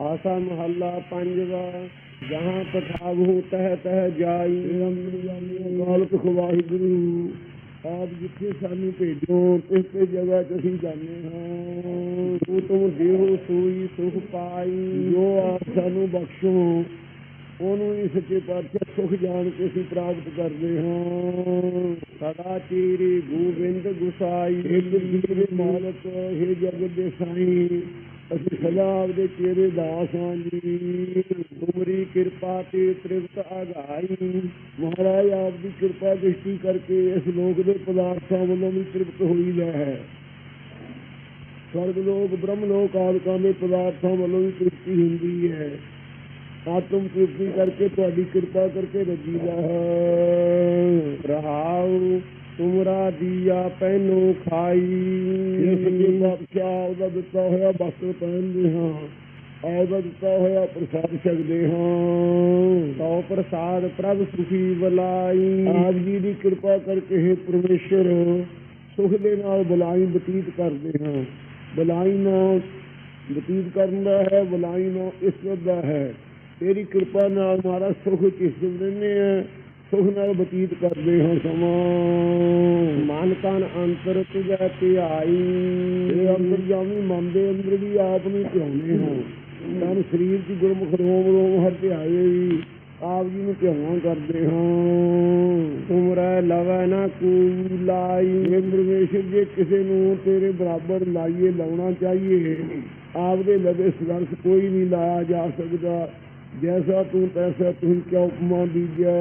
ਆਸਾ ਮਹੱਲਾ ਪੰਜਵਾ ਜਹਾਂ ਪਠਾਵੂ ਤਹ ਤਹ ਜਾਈ। ਮਾਲਕ ਵਾਹਿਗੁਰੂ, ਆਪ ਜਿੱਥੇ ਸਾਨੂੰ ਭੇਜੋ ਇਸ ਤੇ ਜਗ੍ਹਾ 'ਚ ਅਸੀਂ ਜਾਂਦੇ ਹਾਂ। ਤੂੰ ਤੁਮ ਦੇਹੁ ਸੂਈ ਸੁਖ ਪਾਈ। ਜੋ ਆਪ ਸਾਨੂੰ ਬਖਸ਼ੋ, ਉਹਨੂੰ ਹੀ ਸੱਚੇ ਪਾਤਸ਼ਾਹ ਸੁਖ ਜਾਣ ਕੇ ਅਸੀਂ ਪ੍ਰਾਪਤ ਕਰਦੇ ਹਾਂ। ਸਦਾ ਚੀਰੀ ਗੋਬਿੰਦ ਗੁਸਾਈ। ਇਹ ਦੁਨੀਆ ਮਾਲਕ, ਇਹ ਜਗਤ ਦੇ ਸਾਈਂ। ਅਸੀਂ ਸਦਾ ਆਪਦੇ ਚਿਹਰੇ ਦਾਸ ਹਾਂ ਜੀ। ਤੁਮਰੀ ਕਿਰਪਾ ਤੇ ਤ੍ਰਿਪਤ ਆਗਾਈ ਮਹਾਰਾਜ ਆਪ ਦੀ ਕਿਰਪਾ ਦ੍ਰਿਸ਼ਟੀ ਕਰਕੇ ਇਸ ਲੋਕ ਦੇ ਪਦਾਰਥਾਂ ਵੱਲੋਂ ਵੀ ਤ੍ਰਿਪਤ ਹੋਈਦਾ ਹੈ। ਸਵਰਗ ਲੋਕ, ਬ੍ਰਹਮ ਲੋਕ ਆਦਿਕਾਂ ਦੇ ਪਦਾਰਥਾਂ ਵੱਲੋਂ ਵੀ ਤ੍ਰਿਪਤੀ ਹੁੰਦੀ ਹੈ। ਆਤਮ ਤ੍ਰਿਪਤੀ ਕਰਕੇ ਤੁਹਾਡੀ ਕਿਰਪਾ ਕਰਕੇ ਰਜੀਦਾ ਹੈ। ਰਹਾਉ ਤੁਮਰਾ ਦੀਆ ਪੈਨੋ ਖਾਈ। ਇਹ ਸੱਚੇ ਪਾਤਸ਼ਾਹ ਉਹਦਾ ਦਿੱਤਾ ਹੋਇਆ ਵਸਤਰ ਪਹਿਨਦੇ ਹਾਂ ਉਹਦਾ ਦਿੱਤਾ ਹੋਇਆ ਪ੍ਰਸਾਦ ਛਕਦੇ ਹਾਂ। ਤਉ ਪ੍ਰਸਾਦ ਪ੍ਰਭ ਸੁਖੀ ਬਲਾਈ। ਆਪ ਜੀ ਦੀ ਕਿਰਪਾ ਕਰਕੇ ਹੈ ਪਰਮੇਸ਼ਰ ਸੁਖ ਦੇ ਨਾਲ ਬਲਾਈ ਬਤੀਤ ਕਰਦੇ ਹਾਂ। ਬਲਾਈ ਨਾਲ ਬਤੀਤ ਕਰਨ ਦਾ ਹੈ ਬਲਾਈ ਨਾਲ ਇਸਰਤ ਦਾ ਹੈ। ਤੇਰੀ ਕਿਰਪਾ ਨਾਲ ਮਾਰਾ ਸੁਖ ਕਿਸ ਦਿੰਦੇ ਆ? ਸੁਖ ਨਾਲ ਬਤੀਤ ਕਰਦੇ ਹਾਂ ਸਮਾਂ। ਮਨ ਤਨ ਅੰਤਰ ਤੁਜੈ ਧਿਆਈ। ਇਹ ਅੰਦਰ ਜਾਮੀ ਮਨ ਦੇ ਅੰਦਰ ਵੀ ਆਪ ਨੂੰ ਧਿਆਉਨੇ ਹਾਂ। ਤਨ ਸਰੀਰ ਦੀ ਗੁਰਮੁਖ ਰੋਮ ਰੋਮ ਹਰ ਧਿਆਏ ਆਪ ਜੀ ਨੂੰ ਧਿਆਵਾਂ ਕਰਦੇ ਹਾਂ। ਤੁਮਰੈ ਲਵੈ ਨਾ ਕੂ ਲਾਈ। ਇਹ ਪਰਮੇਸ਼ਰ ਜੇ ਕਿਸੇ ਨੂੰ ਤੇਰੇ ਬਰਾਬਰ ਲਾਈਏ, ਲਾਉਣਾ ਚਾਹੀਏ, ਆਪ ਦੇ ਲਵੇ ਸੰਘਰਸ਼ ਕੋਈ ਨਹੀਂ ਲਾਇਆ ਜਾ ਸਕਦਾ। ਜੈਸਾ ਤੂੰ ਤੈਸਾ ਤੂੰ ਕਿਉ ਉਪਮਾ ਦੀਜੈ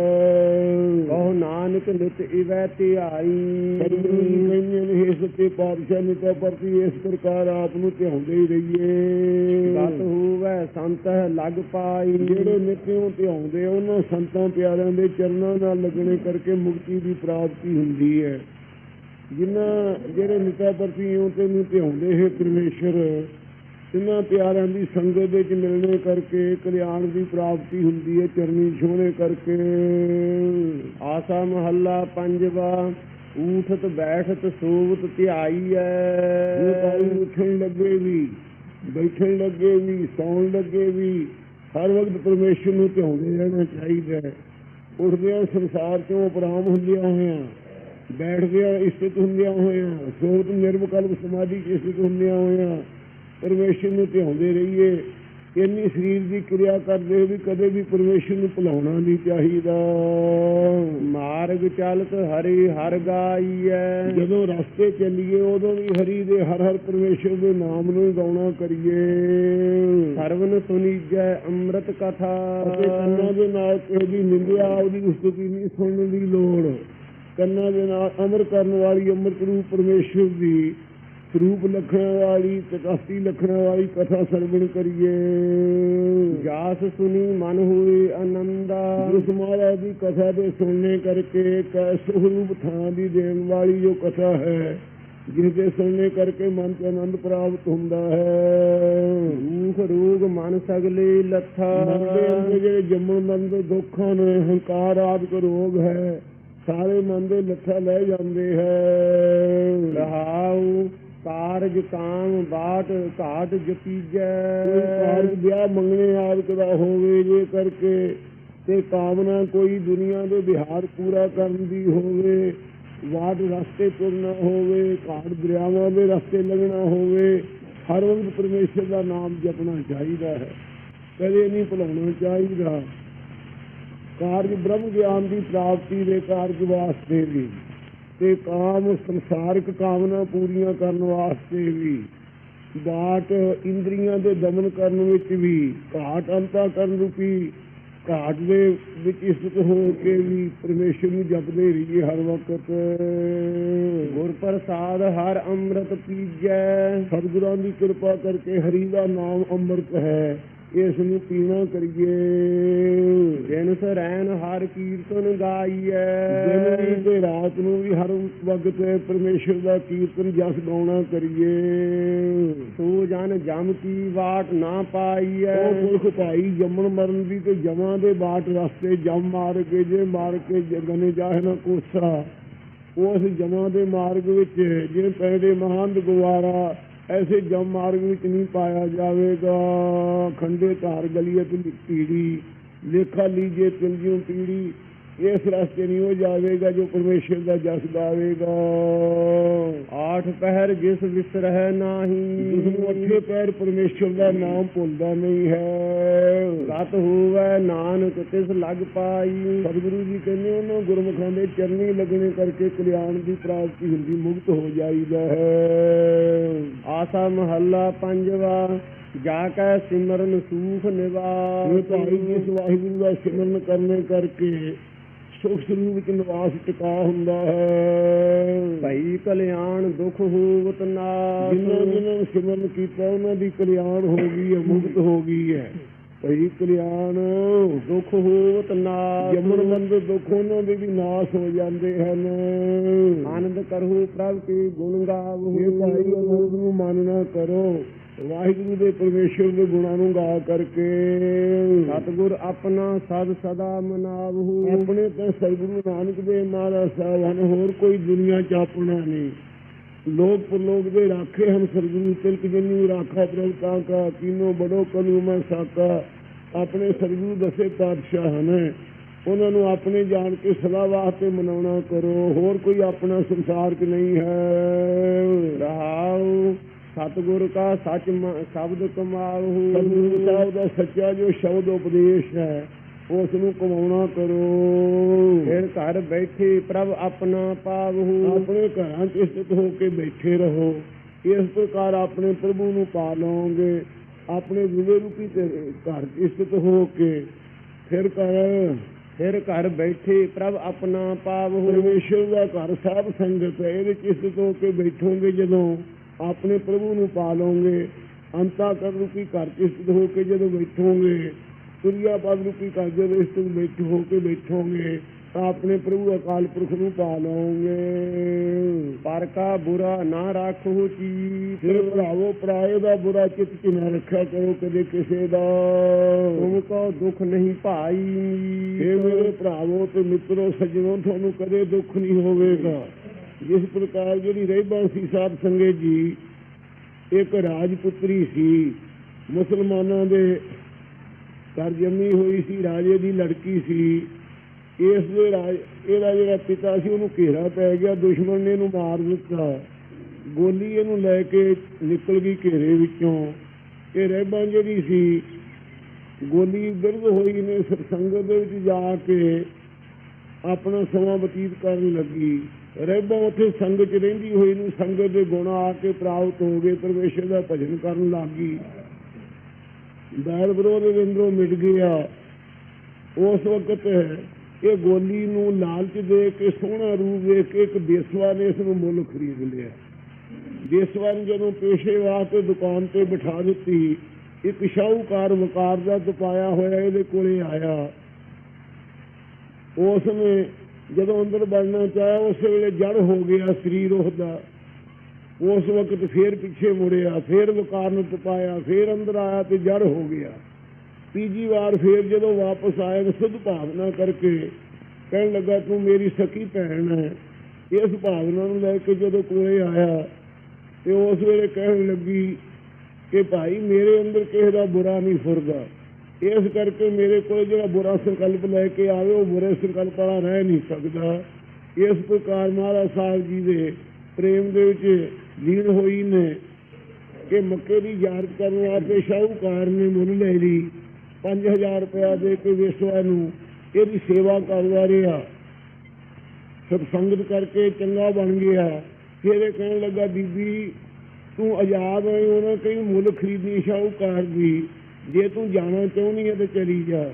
ਕਹੋ ਨਾਨਕ ਨਿਤ ਇਵੈ ਧਿਆਈ। ਸਤਿਗੁਰੂ ਜੀ ਕਹਿੰਦੇ ਨੇ ਇਹ ਸੱਚੇ ਪਾਤਸ਼ਾਹ ਨੇ ਤਾਂ ਪ੍ਰਤੀ ਇਸ ਪ੍ਰਕਾਰ ਆਪ ਨੂੰ ਧਿਆਉਂਦੇ ਹੀ ਰਹੀਏ। ਗਤ ਹੋਵੈ ਸੰਤ ਲਗ ਪਾਈ। ਜਿਹੜੇ ਨਿਤਿਓਂ ਧਿਆਉਂਦੇ ਉਹਨਾਂ ਸੰਤਾਂ ਪਿਆਰਿਆਂ ਦੇ ਚਰਨਾਂ ਨਾਲ ਲੱਗਣੇ ਕਰਕੇ ਮੁਕਤੀ ਦੀ ਪ੍ਰਾਪਤੀ ਹੁੰਦੀ ਹੈ। ਜਿਨ੍ਹਾਂ ਜਿਹੜੇ ਨਿਤਾ ਪ੍ਰਤੀਓਂ ਤੇ ਨੂੰ ਧਿਆਉਂਦੇ ਹੈ ਪਰਮੇਸ਼ਰ। ਇਹਨਾਂ ਪਿਆਰਿਆਂ ਦੀ ਸੰਗਤ ਵਿੱਚ ਮਿਲਣੇ ਕਰਕੇ ਕਲਿਆਣ ਦੀ ਪ੍ਰਾਪਤੀ ਹੁੰਦੀ ਹੈ, ਚਰਨੀ ਛੋਹਣੇ ਕਰਕੇ। ਆਸਾ ਮਹੱਲਾ ਪੰਜਵਾ, ਊਠਤ, ਬੈਠਤ, ਸੋਵਤ, ਧਿਆਈ ਇਹ ਐ ਉੱਠਣ ਲੱਗੇ ਵੀ, ਬੈਠਣ ਲੱਗੇ ਵੀ, ਸੌਣ ਲੱਗੇ ਵੀ, ਹਰ ਵਕਤ ਪਰਮੇਸ਼ਰ ਨੂੰ ਧਿਆਉਂਦੇ ਰਹਿਣਾ ਚਾਹੀਦਾ ਹੈ। ਉੱਠਦਿਆਂ ਸੰਸਾਰ ਤੋਂ ਉਪਰਾਮ ਹੁੰਦਿਆਂ ਹੋਇਆਂ ਬੈਠਦਿਆਂ ਇਸਤਿਤ ਹੁੰਦਿਆਂ ਹੋਇਆਂ ਸੋਤ ਨਿਰਵਕਲਪ, ਸਮਾਧੀ ਚ ਇਸਤਿਤ ਹੁੰਦਿਆਂ ਹੋਇਆਂ ਪਰਮੇਸ਼ਰ ਨੂੰ ਧਿਆਉਂਦੇ ਰਹੀਏ। ਇੰਨੀ ਸਰੀਰ ਦੀ ਕਿਰਿਆ ਕਰਦੇ ਵੀ ਕਦੇ ਵੀ ਪਰਮੇਸ਼ਰ ਨੂੰ ਭੁਲਾਉਣਾ ਨਹੀਂ ਚਾਹੀਦਾ। ਮਾਰਗ ਚਲਤ ਹਰੀ ਹਰ ਗਾਈਐ। ਜਦੋਂ ਰਸਤੇ ਚੱਲੀਏ ਉਦੋਂ ਵੀ ਹਰੀ ਦੇ ਹਰ ਹਰ ਪਰਮੇਸ਼ਰ ਦੇ ਨਾਮ ਨੂੰ ਗਾਉਣਾ ਕਰੀਏ। ਸਰਵਨ ਸੁਨੀਜੈ ਅੰਮ੍ਰਿਤ ਕਥਾ। ਅਤੇ ਕੰਨਾਂ ਦੇ ਨਾਲ ਕਿਸੇ ਦੀ ਨਿੰਦਿਆ ਉਹਦੀ ਉਸਤਤੀ ਨਹੀਂ ਸੁਣਨ ਦੀ ਲੋੜ। ਕੰਨਾਂ ਦੇ ਨਾਲ ਅਮਰ ਕਰਨ ਵਾਲੀ ਅੰਮ੍ਰਿਤ ਰੂਪ ਪਰਮੇਸ਼ਰ ਦੀ ਸਰੂਪ ਲਖਣ ਵਾਲੀ ਤਕਾਸੀ ਲਖਣ ਵਾਲੀ ਕਥਾ ਸਰਵਣ ਕਰੀਏ। ਜਾਸ ਸੁਨੀ ਮਨ ਹੋਏ ਆਨੰਦਾ। ਜਿਸ ਮਹਾਰਾਜ ਦੀ ਕਥਾ ਦੇ ਸੁਣਨੇ ਕਰਕੇ ਕੈ ਸੁਰੂਪ ਥਾਂ ਦੀ ਦੇਣ ਵਾਲੀ ਜੋ ਕਥਾ ਹੈ ਜਿਸ ਦੇ ਸੁਣਨੇ ਕਰਕੇ ਮਨ ਚ ਆਨੰਦ ਪ੍ਰਾਪਤ ਹੁੰਦਾ ਹੈ। ਰੂਖ ਰੋਗ ਮਨ ਸਗਲੇ ਲੱਥਾ। ਜਿਹੜੇ ਜੰਮਣ ਮਨ ਦੇ ਦੁੱਖ ਹਨ ਹੰਕਾਰ ਆਦਿਕ ਰੋਗ ਹੈ ਸਾਰੇ ਮਨ ਦੇ ਲੱਥਾ ਲੈ ਜਾਂਦੇ ਹੈ। ਰਹਾਉ ਕਾਰਜ ਕਾਮ ਬਾਟ ਘਾਟ ਜਪੀਜੈ। ਕਾਰਜ ਵਿਆਹ ਮੰਗਣੇ ਆਦਿਕ ਦਾ ਹੋਵੇ ਜੇ ਕਰਕੇ ਤੇ ਕਾਮਨਾ ਕੋਈ ਦੁਨੀਆ ਦੇ ਵਿਹਾਰ ਪੂਰਾ ਕਰਨ ਦੀ ਹੋਵੇ। ਵਾਟ ਰਸਤੇ ਤੁਰਨਾ ਹੋਵੇ, ਘਾਟ ਦਰਿਆਵਾਂ ਦੇ ਰਸਤੇ ਲੰਘਣਾ ਹੋਵੇ, ਹਰ ਵਕਤ ਪਰਮੇਸ਼ਰ ਦਾ ਨਾਮ ਜਪਣਾ ਚਾਹੀਦਾ ਹੈ। ਕਦੇ ਨਹੀਂ ਭੁਲਾਉਣਾ ਚਾਹੀਦਾ। ਕਾਰਜ ਬ੍ਰਹਮ ਗਿਆਨ ਦੀ ਪ੍ਰਾਪਤੀ ਦੇ ਕਾਰਜ ਵਾਸਤੇ ਵੀ। ਤੇ ਕਾਮ ਸੰਸਾਰਿਕ ਕਾਮਨਾ ਪੂਰੀਆਂ ਕਰਨ ਵਾਸਤੇ ਵੀ ਬਾਟ ਇੰਦਰੀਆਂ ਦੇ ਦਮਨ ਕਰਨ ਵਿੱਚ ਵੀ ਘਾਟ ਅੰਤਾ ਕਰਨ ਰੂਪੀ ਘਾਟ ਦੇ ਵਿੱਚ ਇਸਤ ਹੋ ਕੇ ਵੀ ਪਰਮੇਸ਼ਰ ਨੂੰ ਜਪਦੇ ਰਹੀਏ ਹਰ ਵਕਤ। ਗੁਰ ਪ੍ਰਸਾਦ ਹਰ ਅੰਮ੍ਰਿਤ ਪੀਜੈ। ਸਤਿਗੁਰਾਂ ਦੀ ਕਿਰਪਾ ਕਰਕੇ ਹਰੀ ਦਾ ਨਾਮ ਅੰਮ੍ਰਿਤ ਹੈ। ਇਸ ਨੂੰ ਪੀਣਾ ਕਰੀਏ। ਜਿਨ ਸਰੈਨ ਹਰ ਕੀਰਤਨ ਦਿਨ ਗਾਈਐ। ਵੀ ਤੇ ਰਾਤ ਨੂੰ ਵੀ ਹਰ ਵਕਤ ਪਰਮੇਸ਼ਰ ਦਾ ਕੀਰਤਨ ਜਸ ਗਾਉਣਾ ਕਰੀਏ। ਸੋ ਜਨ ਜਮ ਕੀ ਵਾਟ ਨਾ ਪਾਈਐ। ਉਹ ਪੁਰਖ ਭਾਈ ਜੰਮਣ ਮਰਨ ਦੀ ਤੇ ਜਮਾਂ ਦੇ ਬਾਟ ਰਸਤੇ ਜੰਮ ਮਾਰ ਕੇ ਜੇ ਮਾਰ ਕੇ ਜਗਨੇ ਜਾਹੇ ਨਾ ਕੋਸਾ। ਉਸ ਜਮਾਂ ਦੇ ਮਾਰਗ ਵਿੱਚ ਜੇ ਪੈਦੇ ਮਹਾਨ ਗਵਾਰਾ ਐਸੇ ਜਮ ਮਾਰਗ ਵਿੱਚ ਨਹੀਂ ਪਾਇਆ ਜਾਵੇਗਾ। ਖੰਡੇ ਧਾਰ ਗਲੀਅਤ ਪੀੜੀ, ਲੇਖਾ ਲੀਜੇ ਤਿਲਜੂ ਪੀੜੀ ਇਸ ਰਸਤੇ ਨਹੀਂ ਹੋ ਜਾਵੇਗਾ ਜੋ ਪਰਮੇਸ਼ਰ ਦਾ ਜਸ ਗਾਵੇਗਾ ਆਠ ਪਹਿਰ ਜਿਸ ਵਿਸਰਹਿ ਨਾਹੀ। ਜਿਸ ਨੂੰ ਅੱਠੇ ਪੈਰ ਪਰਮੇਸ਼ਰ ਦਾ ਨਾਮ ਭੁੱਲਦਾ ਨਹੀਂ ਹੈ। ਗਤ ਹੋਵੇ ਨਾਨਕ ਤਿਸ ਲਗ ਪਾਈ। ਸਤਿਗੁਰੂ ਜੀ ਕਹਿੰਦੇ ਉਹਨਾਂ ਗੁਰਮੁਖਾਂ ਦੇ ਚਰਨੀ ਲੱਗਣੇ ਕਰਕੇ ਕਲਿਆਣ ਦੀ ਪ੍ਰਾਪਤੀ ਹੁੰਦੀ ਮੁਕਤ ਹੋ ਜਾਈਦਾ ਹੈ। ਆਸਾ ਮਹੱਲਾ ਪੰਜਵਾ ਜਾ ਕੈ ਸਿਮਰਨ ਸੂਖ ਨਿਵਾਸ। ਭਾਈ ਜਿਸ ਵਾਹਿਗੁਰੂ ਦਾ ਸਿਮਰਨ ਕਰਨੇ ਕਰਕੇ ਸੁਖ ਸਰੂਪ ਵਿੱਚ ਨਿਵਾਸ ਟਿਕਾ ਹੁੰਦਾ ਹੈ। ਭਈ ਕਲਿਆਣ ਦੁਖ ਹੋਵਤ ਨਾਸ। ਜਿਨ੍ਹਾਂ ਜਿਨ੍ਹਾਂ ਨੇ ਸਿਮਰਨ ਕੀਤਾ ਉਹਨਾਂ ਦੀ ਕਲਿਆਣ ਹੋ ਗਈ ਹੈ ਮੁਕਤ ਹੋ ਗਈ ਹੈ। ਭਈ ਕਲਿਆਣ ਦੁਖ ਹੋਵਤ ਨਾਸ। ਜਮਨ ਬੰਦ ਦੁੱਖ ਉਹਨਾਂ ਦੇ ਵੀ ਨਾਸ਼ ਹੋ ਜਾਂਦੇ ਹਨ। ਆਨੰਦ ਕਰਹੁ ਪ੍ਰਭ ਕੀ ਗੁਣ ਗਾਵਹੁ ਇਹ ਭਾਈ ਅਨੂਪ ਨੂੰ ਮੰਨਣਾ ਕਰੋ ਵਾਹਿਗੁਰੂ ਦੇ ਪਰਮੇਸ਼ਰ ਦੇ ਗੁਣਾਂ ਨੂੰ ਗਾ ਕਰਕੇ ਸਤਿਗੁਰ ਆਪਣਾ ਸਦ ਸਦਾ ਮਨਾਵਹੁ। ਆਪਣੇ ਤਾਂ ਸਤਿਗੁਰੂ ਨਾਨਕ ਦੇ ਮਹਾਰਾਜ ਸਾਹਿਬ ਹਨ ਹੋਰ ਕੋਈ ਦੁਨੀਆ ਚ ਆਪਣਾ ਨਹੀਂ। ਲੋਕ ਪਰਲੋਕ ਦੇ ਰਾਖੇ ਹਨ ਸਤਿਗੁਰੂ ਤਿਲਕ ਜਨੂ ਰਾਖਾ ਪ੍ਰਭ ਤਾਂ ਕਾ ਕੀਨੋ ਬੜੋ ਕਲੂ ਮੈਂ ਸਾਕਾ। ਆਪਣੇ ਸਤਿਗੁਰੂ ਦਸੇ ਪਾਤਸ਼ਾਹ ਹਨ ਉਹਨਾਂ ਨੂੰ ਆਪਣੇ ਜਾਣ ਕੇ ਸਦਾ ਵਾਸਤੇ ਮਨਾਉਣਾ ਕਰੋ ਹੋਰ ਕੋਈ ਆਪਣਾ ਸੰਸਾਰ ਚ ਨਹੀਂ ਹੈ। ਰਹਾਉ ਸਤਿਗੁਰ ਕਾ ਸੱਚ ਸ਼ਬਦ ਕਮਾਵਹੁ ਸਤਿਗੁਰੂ ਸਾਹਿਬ। ਦਾ ਸੱਚਾ ਜੋ ਸ਼ਬਦ ਉਪਦੇਸ਼ ਹੈ ਉਸ ਨੂੰ ਕਮਾਉਣਾ ਕਰੋ। ਫਿਰ ਘਰ ਬੈਠੇ ਪ੍ਰਭ ਆਪਣਾ ਪਾਵਹੁ ਆਪਣੇ ਘਰਾਂ 'ਚ ਸਥਿਤ ਹੋ ਕੇ ਬੈਠੇ ਰਹੋ। ਇਸ ਪ੍ਰਕਾਰ ਆਪਣੇ ਪ੍ਰਭੂ ਨੂੰ ਪਾ ਲਓਗੇ। ਆਪਣੇ ਵਿਵੇ ਰੂਪੀ ਤੇ ਘਰ 'ਚ ਸਥਿਤ ਹੋ ਕੇ ਫਿਰ ਕਰ ਫਿਰ ਘਰ ਬੈਠੇ ਪ੍ਰਭ ਆਪਣਾ ਪਾਵਹੁ ਪਰਮੇਸ਼ਰ ਦਾ ਘਰ ਸਾਹਿਬ ਸੰਗਤ ਹੈ ਇਹਦੇ 'ਚ ਸਥਿਤ ਹੋ ਕੇ ਬੈਠੋਗੇ ਜਦੋਂ ਆਪਣੇ ਪ੍ਰਭੂ ਨੂੰ ਪਾ ਲਓਗੇ। ਅੰਤਾ ਕਰ ਰੂਪੀ ਘਰ 'ਚ ਹੋ ਕੇ ਜਦੋਂ ਬੈਠੋਗੇ ਤੁਰਿਆ ਪਦ ਰੂਪੀ ਘਰ ਜਦੋਂ ਸਥਿਤ ਬੈਠ ਹੋ ਕੇ ਬੈਠੋਗੇ ਤਾਂ ਆਪਣੇ ਪ੍ਰਭੂ ਅਕਾਲ ਪੁਰਖ ਨੂੰ ਪਾ ਲਓਗੇ। ਪਰ ਕਾ ਬੁਰਾ ਨਾ ਰਾਖੋ ਚੀ ਫਿਰ ਭਰਾਵੋ ਪਰਾਏ ਦਾ ਬੁਰਾ ਚਿੱਤ ਚ ਨਾ ਰੱਖਿਆ ਕਰੋ ਕਦੇ ਕਿਸੇ ਦਾ? ਤੁਮ ਕੋ ਦੁਖ ਨਹੀਂ ਭਾਈ। ਇਹ ਮੇਰੇ ਭਰਾਵੋ ਤੇ ਮਿੱਤਰੋ ਸੱਜਣੋ ਤੁਹਾਨੂੰ ਕਦੇ ਦੁੱਖ ਨਹੀਂ ਹੋਵੇਗਾ। ਜਿਸ ਪ੍ਰਕਾਰ ਜਿਹੜੀ ਰਹਿਬਾ ਸੀ ਸਾਹਿਬ ਸੰਗੇ ਜੀ, ਇੱਕ ਰਾਜਪੁੱਤਰੀ ਸੀ, ਮੁਸਲਮਾਨਾਂ ਦੇ ਘਰ ਜੰਮੀ ਹੋਈ ਸੀ, ਰਾਜੇ ਦੀ ਲੜਕੀ ਸੀ, ਇਸ ਦੇ ਰਾਜ, ਇਹਦਾ ਜਿਹੜਾ ਪਿਤਾ ਸੀ, ਉਹਨੂੰ ਘੇਰਾ ਪੈ ਗਿਆ, ਦੁਸ਼ਮਣ ਨੇ ਇਹਨੂੰ ਮਾਰ ਦਿੱਤਾ। ਗੋਲੀ ਇਹਨੂੰ ਲੈ ਕੇ ਨਿਕਲ ਗਈ ਘੇਰੇ ਵਿੱਚੋਂ। ਇਹ ਰਹਿਬਾਂ ਜਿਹੜੀ ਸੀ, ਗੋਲੀ ਬਿਰਧ ਹੋਈ ਨੇ ਸਤਸੰਗਤ ਦੇ ਵਿੱਚ ਜਾ ਕੇ ਆਪਣਾ ਸਮਾਂ ਬਤੀਤ ਕਰਨ ਲੱਗੀ। ਰਹਿਬਾਂ ਉੱਥੇ ਸੰਗਤ ਚ ਰਹਿੰਦੀ ਹੋਈ ਨੂੰ ਸੰਗਤ ਦੇ ਗੁਣ ਆ ਕੇ ਪ੍ਰਾਪਤ ਹੋ ਗਏ, ਪਰਮੇਸ਼ਰ ਦਾ ਭਜਨ ਕਰਨ ਲੱਗੀ ਬੈਰ ਵਿਰੋਧ ਦੇ ਅੰਦਰੋਂ ਮਿਟ ਗਿਆ। ਉਸ ਵਕਤ ਇਹ ਗੋਲੀ ਨੂੰ ਲਾਲਚ ਦੇ ਕੇ, ਸੋਹਣਾ ਰੂਪ ਵੇਖ ਕੇ ਇੱਕ ਬੇਸਵਾ ਨੇ ਇਸ ਨੂੰ ਮੁੱਲ ਖਰੀਦ ਲਿਆ। ਬੇਸਵਾ ਨੇ ਜਦੋਂ ਪੇਸ਼ੇ ਵਾਸਤੇ ਦੁਕਾਨ ਤੇ ਬਿਠਾ ਦਿੱਤੀ, ਇੱਕ ਸ਼ਾਹੂਕਾਰ ਵਕਾਰ ਦਾ ਤਪਾਇਆ ਹੋਇਆ ਇਹਦੇ ਕੋਲੇ ਆਇਆ। ਉਸ ਨੇ ਜਦੋਂ ਅੰਦਰ ਵੜਨਾ ਚਾਹਿਆ, ਉਸ ਵੇਲੇ ਜੜ ਹੋ ਗਿਆ ਸਰੀਰ ਉਹਦਾ। ਉਸ ਵਕਤ ਫੇਰ ਪਿੱਛੇ ਮੁੜਿਆ, ਫੇਰ ਵਕਾਰ ਨੂੰ ਤਪਾਇਆ ਫੇਰ ਅੰਦਰ ਆਇਆ ਤੇ ਜੜ ਹੋ ਗਿਆ। ਤੀਜੀ ਵਾਰ ਫੇਰ ਜਦੋਂ ਵਾਪਸ ਆਇਆ ਤਾਂ ਸੁਧ ਭਾਵਨਾ ਕਰਕੇ ਕਹਿਣ ਲੱਗਾ, ਤੂੰ ਮੇਰੀ ਸਕੀ ਭੈਣ ਹੈ। ਇਸ ਭਾਵਨਾ ਨੂੰ ਲੈ ਕੇ ਜਦੋਂ ਕੋਲੇ ਆਇਆ ਤੇ ਉਸ ਵੇਲੇ ਕਹਿਣ ਲੱਗੀ ਕਿ ਭਾਈ, ਮੇਰੇ ਅੰਦਰ ਕਿਸੇ ਦਾ ਬੁਰਾ ਨਹੀਂ ਫੁਰਦਾ। ਇਸ ਕਰਕੇ ਮੇਰੇ ਕੋਲ ਜਿਹੜਾ ਬੁਰਾ ਸੰਕਲਪ ਲੈ ਕੇ ਆਵੇ, ਉਹ ਬੁਰੇ ਸੰਕਲਪ ਵਾਲਾ ਰਹਿ ਨਹੀਂ ਸਕਦਾ। ਇਸ ਪ੍ਰਕਾਰ ਮਹਾਰਾਜ ਸਾਹਿਬ ਜੀ ਦੇ ਪ੍ਰੇਮ ਦੇ ਵਿੱਚ ਲੀਨ ਹੋਈ ਨੇ ਕਿ ਮੱਕੇ ਦੀ ਯਾਰਤ ਕਰਨ ਵਾਸਤੇ ਸ਼ਾਹੂਕਾਰ ਨੇ ਮੁੱਲ ਲੈ ਲਈ 5000 ਰੁਪਇਆ ਦੇ ਕੇ ਵਿਸ਼ਵਾ ਨੂੰ ਇਹਦੀ ਸੇਵਾ ਕਰਦਾ ਰਿਹਾ। ਸਤਸੰਗਤ ਕਰਕੇ ਚੰਗਾ ਬਣ ਗਿਆ। ਫਿਰ ਇਹ ਕਹਿਣ ਲੱਗਾ, ਬੀਬੀ ਤੂੰ ਆਜ਼ਾਦ ਹੈ, ਉਹਨਾਂ ਕਈ ਮੁੱਲ ਖਰੀਦੀ ਸ਼ਾਹੂਕਾਰ ਦੀ। ਜੇ ਤੂੰ ਜਾਣਾ ਚਾਹੁੰਦੀ ਹੈ ਤੇ ਚਲੀ ਜਾ।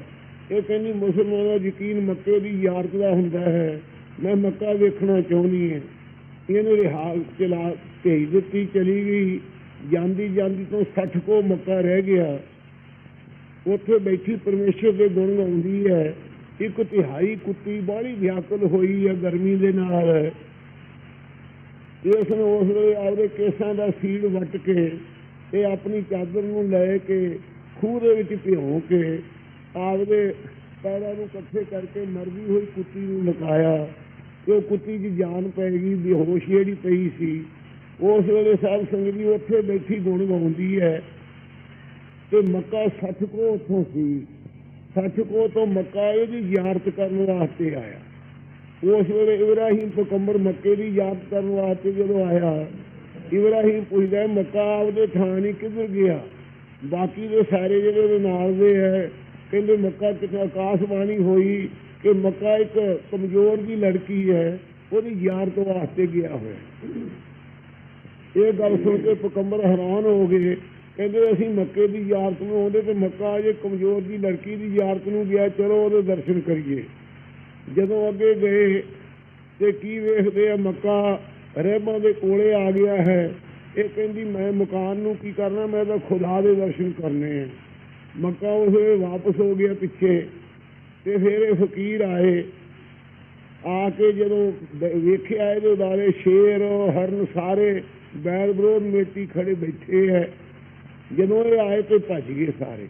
ਇਹ ਕਹਿੰਦੀ, ਮੁਸਲਮਾਨ ਦਾ ਯਕੀਨ ਮੱਕੇ ਦੀ ਯਾਰਤ ਦਾ ਹੁੰਦਾ ਹੈ। ਮੈਂ ਮੱਕਾ ਵੇਖਣਾ ਚਾਹੁੰਦੀ ਹਾਂ। ਇਹਨੂੰ ਰਿਹਾ ਚਲਾ ਭੇਜ ਦਿੱਤੀ, ਚਲੀ ਗਈ। ਜਾਂਦੀ ਜਾਂਦੀ ਤੋਂ 60 ਕੋ ਮੱਕਾ ਰਹਿ ਗਿਆ। ਉੱਥੇ ਬੈਠੀ ਪਰਮੇਸ਼ਰ ਦੇ ਗੁਣ ਗਾਉਂਦੀ ਹੈ। ਇੱਕ ਤਿਹਾਈ ਕੁੱਤੀ ਬਾਹਲੀ ਵਿਆਕਲ ਹੋਈ ਹੈ ਗਰਮੀ ਦੇ ਨਾਲ। ਇਸ ਨੇ ਉਸ ਵੇਲੇ ਆਪਦੇ ਕੇਸਾਂ ਦਾ ਸੀੜ ਵੱਟ ਕੇ ਤੇ ਆਪਣੀ ਚਾਦਰ ਨੂੰ ਲੈ ਕੇ ਖੂਹ ਦੇ ਵਿੱਚ ਭਿਉਂ ਕੇ ਆਪਦੇ ਪੈਰਾਂ ਨੂੰ ਇਕੱਠੇ ਕਰਕੇ ਮਰਦੀ ਹੋਈ ਕੁੱਤੀ ਨੂੰ ਲਗਾਇਆ ਤੇ ਕੁੱਤੀ ਦੀ ਜਾਨ ਪੈ ਗਈ, ਬੇਹੋਸ਼ ਜਿਹੜੀ ਪਈ ਸੀ। ਉਸ ਵੇਲੇ ਸਾਧ ਸੰਗਤ ਜੀ ਉੱਥੇ ਬੈਠੀ ਗੁਣ ਗਾਉਂਦੀ ਹੈ। ਤੇ ਮੱਕਾ ਸੱਚ ਕੋ ਉੱਥੋਂ ਸੀ। ਸੱਚ ਕੋ ਤੋਂ ਮੱਕਾ ਇਹਦੀ ਜ਼ਿਆਰਤ ਕਰਨ ਵਾਸਤੇ ਆਇਆ। ਉਸ ਵੇਲੇ ਇਬਰਾਹੀਮ ਪੈਗੰਬਰ ਮੱਕੇ ਦੀ ਯਾਦ ਕਰਨ ਵਾਸਤੇ ਜਦੋਂ ਆਇਆ, ਇਬਰਾਹੀਮ ਪੁੱਛਦਾ ਮੱਕਾ ਆਪਦੇ ਥਾਂ ਨਹੀਂ ਕਿੱਧਰ ਗਿਆ? ਬਾਕੀ ਦੇ ਸਾਰੇ ਜਿਹੜੇ ਉਹਦੇ ਨਾਲ ਦੇ ਹੈ, ਕਹਿੰਦੇ ਮੱਕਾ ਕਿਤੇ ਆਕਾਸ਼ਵਾਣੀ ਹੋਈ ਕਿ ਮੱਕਾ ਇੱਕ ਕਮਜ਼ੋਰ ਦੀ ਲੜਕੀ ਹੈ, ਉਹਦੀ ਯਾਰਤ ਵਾਸਤੇ ਗਿਆ ਹੋਇਆ। ਇਹ ਗੱਲ ਸੁਣ ਕੇ ਪਕੰਬਰ ਹੈਰਾਨ ਹੋ ਗਏ। ਕਹਿੰਦੇ ਅਸੀਂ ਮੱਕੇ ਦੀ ਯਾਰਤ ਨੂੰ ਆਉਂਦੇ ਤੇ ਮੱਕਾ ਜੇ ਕਮਜ਼ੋਰ ਦੀ ਲੜਕੀ ਦੀ ਯਾਰਤ ਨੂੰ ਗਿਆ, ਚਲੋ ਉਹਦੇ ਦਰਸ਼ਨ ਕਰੀਏ। ਜਦੋਂ ਅੱਗੇ ਗਏ ਤੇ ਕੀ ਵੇਖਦੇ ਆ, ਮੱਕਾ ਰਹਿਬਾਂ ਦੇ ਕੋਲੇ ਆ ਗਿਆ ਹੈ। ਇਹ ਕਹਿੰਦੀ, ਮੈਂ ਮਕਾਨ ਨੂੰ ਕੀ ਕਰਨਾ? ਮੈਂ ਤਾਂ ਖੁਦਾ ਦੇ ਦਰਸ਼ਨ ਕਰਨੇ ਆ। ਮੱਕਾ ਉਸ ਵੇਲੇ ਵਾਪਸ ਹੋ ਗਿਆ ਪਿੱਛੇ ਤੇ ਫਿਰ ਇਹ ਫਕੀਰ ਆਏ। ਆ ਕੇ ਜਦੋਂ ਵੇਖਿਆ ਇਹਦੇ ਉਦਾਰੇ ਸ਼ੇਰ, ਹਰਨ ਸਾਰੇ ਬੈਲ ਵਿਰੋਧ ਮੇਟੀ ਖੜੇ ਬੈਠੇ ਹੈ ਜਦੋਂ ਇਹ ਆਏ ਤੇ ਭੱਜ ਗਏ ਸਾਰੇ।